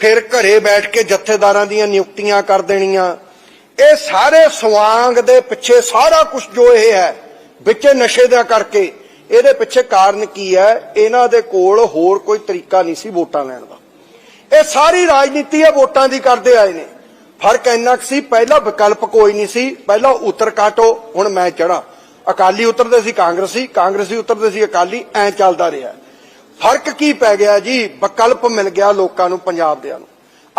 ਫਿਰ ਘਰੇ ਬੈਠ ਕੇ ਜਥੇਦਾਰਾਂ ਦੀਆਂ ਨਿਯੁਕਤੀਆਂ ਕਰ ਦੇਣੀਆਂ। ਇਹ ਸਾਰੇ ਸਵਾਂਗ ਦੇ ਪਿੱਛੇ ਸਾਰਾ ਕੁਝ ਜੋ ਇਹ ਹੈ, ਵਿੱਚ ਨਸ਼ੇ ਦਾ ਕਰਕੇ, ਇਹਦੇ ਪਿੱਛੇ ਕਾਰਨ ਕੀ ਹੈ? ਇਹਨਾਂ ਦੇ ਕੋਲ ਹੋਰ ਕੋਈ ਤਰੀਕਾ ਨਹੀਂ ਸੀ ਵੋਟਾਂ ਲੈਣ ਦਾ। ਇਹ ਸਾਰੀ ਰਾਜਨੀਤੀ ਇਹ ਵੋਟਾਂ ਦੀ ਕਰਦੇ ਆਏ ਨੇ। ਫ਼ਰਕ ਇੰਨਾ ਕੁ ਸੀ, ਪਹਿਲਾਂ ਵਿਕਲਪ ਕੋਈ ਨਹੀਂ ਸੀ, ਪਹਿਲਾਂ ਉਤਰ ਕਾਟੋ, ਹੁਣ ਮੈਂ ਚੜਾ ਅਕਾਲੀ ਉਤਰਦੇ ਸੀ, ਕਾਂਗਰਸੀ ਕਾਂਗਰਸੀ ਉਤਰਦੇ ਸੀ, ਅਕਾਲੀ, ਐ ਚੱਲਦਾ ਰਿਹਾ। ਫ਼ਰਕ ਕੀ ਪੈ ਗਿਆ ਜੀ? ਵਿਕਲਪ ਮਿਲ ਗਿਆ ਲੋਕਾਂ ਨੂੰ, ਪੰਜਾਬ ਦਿਆਂ ਨੂੰ।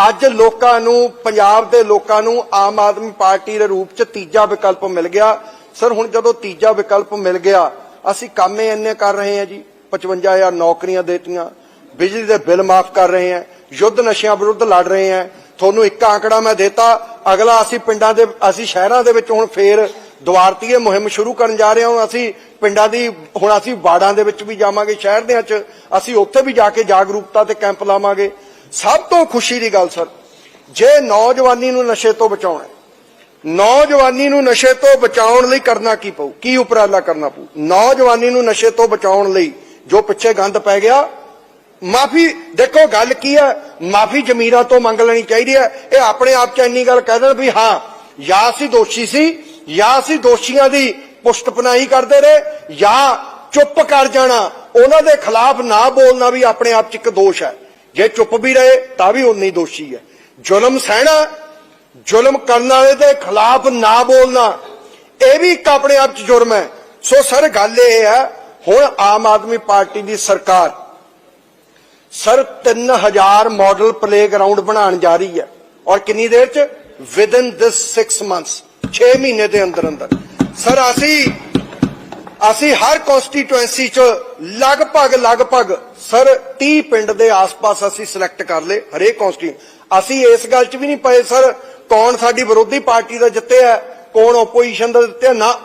ਅੱਜ ਲੋਕਾਂ ਨੂੰ, ਪੰਜਾਬ ਦੇ ਲੋਕਾਂ ਨੂੰ ਆਮ ਆਦਮੀ ਪਾਰਟੀ ਦੇ ਰੂਪ ਚ ਤੀਜਾ ਵਿਕਲਪ ਮਿਲ ਗਿਆ। ਸਰ, ਹੁਣ ਜਦੋਂ ਤੀਜਾ ਵਿਕਲਪ ਮਿਲ ਗਿਆ, ਅਸੀਂ ਕੰਮ ਇੰਨੇ ਕਰ ਰਹੇ ਹਾਂ ਜੀ। 55000 ਨੌਕਰੀਆਂ ਦੇਤੀਆਂ। ਬਿਜਲੀ ਦੇ ਬਿੱਲ ਮਾਫ ਕਰ ਰਹੇ ਹਾਂ। ਯੁੱਧ ਨਸ਼ਿਆਂ ਵਿਰੁੱਧ ਲੜ ਰਹੇ ਹਾਂ। ਤੁਹਾਨੂੰ ਇੱਕ ਆંકੜਾ ਮੈਂ ਦੇਤਾ। ਅਗਲਾ ਅਸੀਂ ਪਿੰਡਾਂ ਦੇ, ਅਸੀਂ ਸ਼ਹਿਰਾਂ ਦੇ ਵਿੱਚ ਹੁਣ ਫੇਰ ਦੁਆਰਤੀ ਮੁਹਿੰਮ ਸ਼ੁਰੂ ਕਰਨ ਜਾ ਰਹੇ ਹਾਂ। ਅਸੀਂ ਪਿੰਡਾਂ ਦੀ ਹੁਣ ਅਸੀਂ ਵਾਰਡਾਂ ਦੇ ਵਿੱਚ ਵੀ ਜਾਵਾਂਗੇ, ਸ਼ਹਿਰ ਦੇ ਵਿੱਚ। ਅਸੀਂ ਉੱਥੇ ਵੀ ਜਾ ਕੇ ਜਾਗਰੂਕਤਾ ਤੇ ਕੈਂਪ ਲਾਵਾਂਗੇ। ਸਭ ਤੋਂ ਖੁਸ਼ੀ ਦੀ ਗੱਲ, ਸਰ, ਜੇ ਨੌਜਵਾਨੀ ਨੂੰ ਨਸ਼ੇ ਤੋਂ ਬਚਾਉਣਾ ਨੌਜਵਾਨੀ ਨੂੰ ਨਸ਼ੇ ਤੋਂ ਬਚਾਉਣ ਲਈ ਕਰਨਾ ਕੀ ਪਊ? ਕੀ ਉਪਰਾਲਾ ਕਰਨਾ ਪਊ? ਨੌਜਵਾਨੀ ਨੂੰ ਨਸ਼ੇ ਤੋਂ ਬਚਾਉਣ ਲਈ ਜੋ ਪਿੱਛੇ ਗੰਦ ਪੈ ਗਿਆ, ਮਾਫੀ ਦੇਖੋ ਗੱਲ ਕੀ ਹੈ, ਮਾਫੀ ਜ਼ਮੀਰਾਂ ਤੋਂ ਮੰਗ ਲੈਣੀ ਚਾਹੀਦੀ ਹੈ। ਇਹ ਆਪਣੇ ਆਪ ਚ ਇੰਨੀ ਗੱਲ ਕਹਿ ਦੇਣ ਵੀ ਹਾਂ ਜਾਂ ਅਸੀਂ ਦੋਸ਼ੀ ਸੀ ਜਾਂ ਅਸੀਂ ਦੋਸ਼ੀਆਂ ਦੀ ਪੁਸ਼ਤ ਕਰਦੇ ਰਹੇ, ਜਾਂ ਚੁੱਪ ਕਰ ਜਾਣਾ, ਉਹਨਾਂ ਦੇ ਖਿਲਾਫ ਨਾ ਬੋਲਣਾ ਵੀ ਆਪਣੇ ਆਪ ਚ ਇੱਕ ਦੋਸ਼ ਹੈ। ਜੇ ਚੁੱਪ ਵੀ ਰਹੇ, ਤਾਂ ਵੀ ਉਨੀ ਦੋਸ਼ੀ ਹੈ। ਜ਼ੁਲਮ ਸਹਿਣਾ, ਜ਼ੁਲਮ ਕਰਨ ਵਾਲੇ ਦੇ ਖਿਲਾਫ ਨਾ ਬੋਲਣਾ, ਇਹ ਵੀ ਇੱਕ ਆਪਣੇ ਆਪ ਚ ਜੁਰਮ ਹੈ। ਸੋ ਸਰ, ਗੱਲ ਇਹ ਹੈ, ਹੁਣ ਆਮ ਆਦਮੀ ਪਾਰਟੀ ਦੀ ਸਰਕਾਰ ਸਰ 3000 ਮਾਡਲ ਪਲੇਗਰਾਉਂਡ ਬਣਾਉਣ ਜਾ ਰਹੀ ਹੈ। ਔਰ ਕਿੰਨੀ ਦੇਰ ਚ? ਵਿਦਨ ਦਿਸ 6 ਮੰਥਸ 6 ਮਹੀਨੇ ਦੇ ਅੰਦਰ ਅੰਦਰ। ਸਰ, ਅਸੀਂ ਅਸੀਂ ਹਰ ਕਨਸਟੀਟੂਐਂਸੀ ਚ ਲਗਭਗ ਲਗਭਗ, ਸਰ 30 ਪਿੰਡ ਦੇ ਆਸ-ਪਾਸ ਅਸੀਂ ਸਿਲੈਕਟ ਕਰ ਲਏ, ਹਰੇਕ ਕਨਸਟੀ ਅਸੀਂ ਇਸ ਗੱਲ ਚ ਵੀ ਨਹੀਂ ਪਏ, ਸਰ, ਕੌਣ ਸਾਡੀ ਵਿਰੋਧੀ ਪਾਰਟੀ ਦਾ ਜਿੱਤਿਆ ਕੌਣ ਆਪੋਜੀਸ਼ਨ ਦਾ ਜਿੱਤਿਆ, ਨਾ।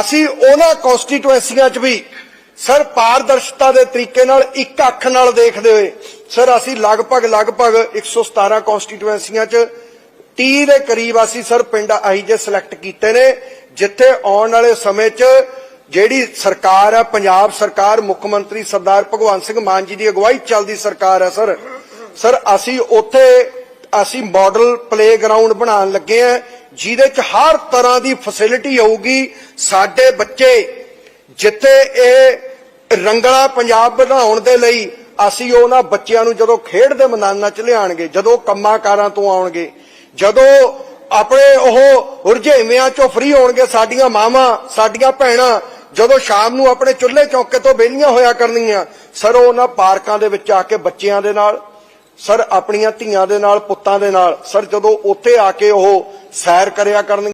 ਅਸੀਂ ਉਹਨਾਂ ਕਨਸਟੀਟੂਐਂਸੀਆਂ ਚ ਵੀ, ਸਰ, ਪਾਰਦਰਸ਼ਤਾ ਦੇ ਤਰੀਕੇ ਨਾਲ ਇੱਕ ਅੱਖ ਨਾਲ ਦੇਖਦੇ ਹੋਏ, ਸਰ, ਅਸੀਂ ਲਗਭਗ ਲਗਭਗ 117 ਕਨਸਟੀਟੂਐਂਸੀਆਂ ਚ 30 ਦੇ ਕਰੀਬ ਅਸੀਂ ਸਰ ਪਿੰਡ ਆਈ ਜੇ ਸਿਲੈਕਟ ਕੀਤੇ ਨੇ, ਜਿੱਥੇ ਆਉਣ ਵਾਲੇ ਸਮੇਂ 'ਚ ਜਿਹੜੀ ਸਰਕਾਰ ਹੈ ਪੰਜਾਬ ਸਰਕਾਰ, ਮੁੱਖ ਮੰਤਰੀ ਸਰਦਾਰ ਭਗਵੰਤ ਸਿੰਘ ਮਾਨ ਜੀ ਦੀ ਅਗਵਾਈ ਚੱਲਦੀ ਸਰਕਾਰ ਹੈ ਸਰ। ਸਰ, ਅਸੀਂ ਉੱਥੇ, ਅਸੀਂ ਮਾਡਲ ਪਲੇਗਰਾਉਂਡ ਬਣਾਉਣ ਲੱਗੇ ਆ, ਜਿਹਦੇ 'ਚ ਹਰ ਤਰ੍ਹਾਂ ਦੀ ਫੈਸਿਲਿਟੀ ਹੋਊਗੀ ਸਾਡੇ ਬੱਚੇ ਜਿੱਥੇ ਇਹ ਰੰਗਲਾ ਪੰਜਾਬ ਬਣਾਉਣ ਦੇ ਲਈ ਅਸੀਂ ਉਹਨਾਂ ਬੱਚਿਆਂ ਨੂੰ ਜਦੋਂ ਖੇਡ ਦੇ ਮੈਦਾਨਾਂ 'ਚ ਲਿਆਣਗੇ ਜਦੋਂ ਕੰਮਾਂ ਕਾਰਾਂ ਤੋਂ ਆਉਣਗੇ ਜਦੋਂ ਆਪਣੇ ਉਹ ਰੁਝੇਵਿਆਂ 'ਚੋਂ ਫ੍ਰੀ ਹੋਣਗੇ, ਸਾਡੀਆਂ ਮਾਵਾਂ, ਸਾਡੀਆਂ ਭੈਣਾਂ, ਜਦੋਂ ਸ਼ਾਮ ਨੂੰ ਆਪਣੇ ਚੁੱਲ੍ਹੇ ਚੌਂਕੇ ਤੋਂ ਵਿਹਲੀਆਂ ਹੋਇਆ ਕਰਨਗੀਆਂ ਸਰ ਉਹਨਾਂ ਪਾਰਕਾਂ ਦੇ ਵਿੱਚ ਆ ਕੇ ਬੱਚਿਆਂ ਦੇ ਨਾਲ, ਸਰ, ਆਪਣੀਆਂ ਧੀਆਂ ਦੇ ਨਾਲ, ਪੁੱਤਾਂ ਦੇ ਨਾਲ, ਸਰ, ਜਦੋਂ ਉੱਥੇ ਆ ਕੇ ਉਹ ਸੈਰ ਕਰਿਆ ਕਰਨ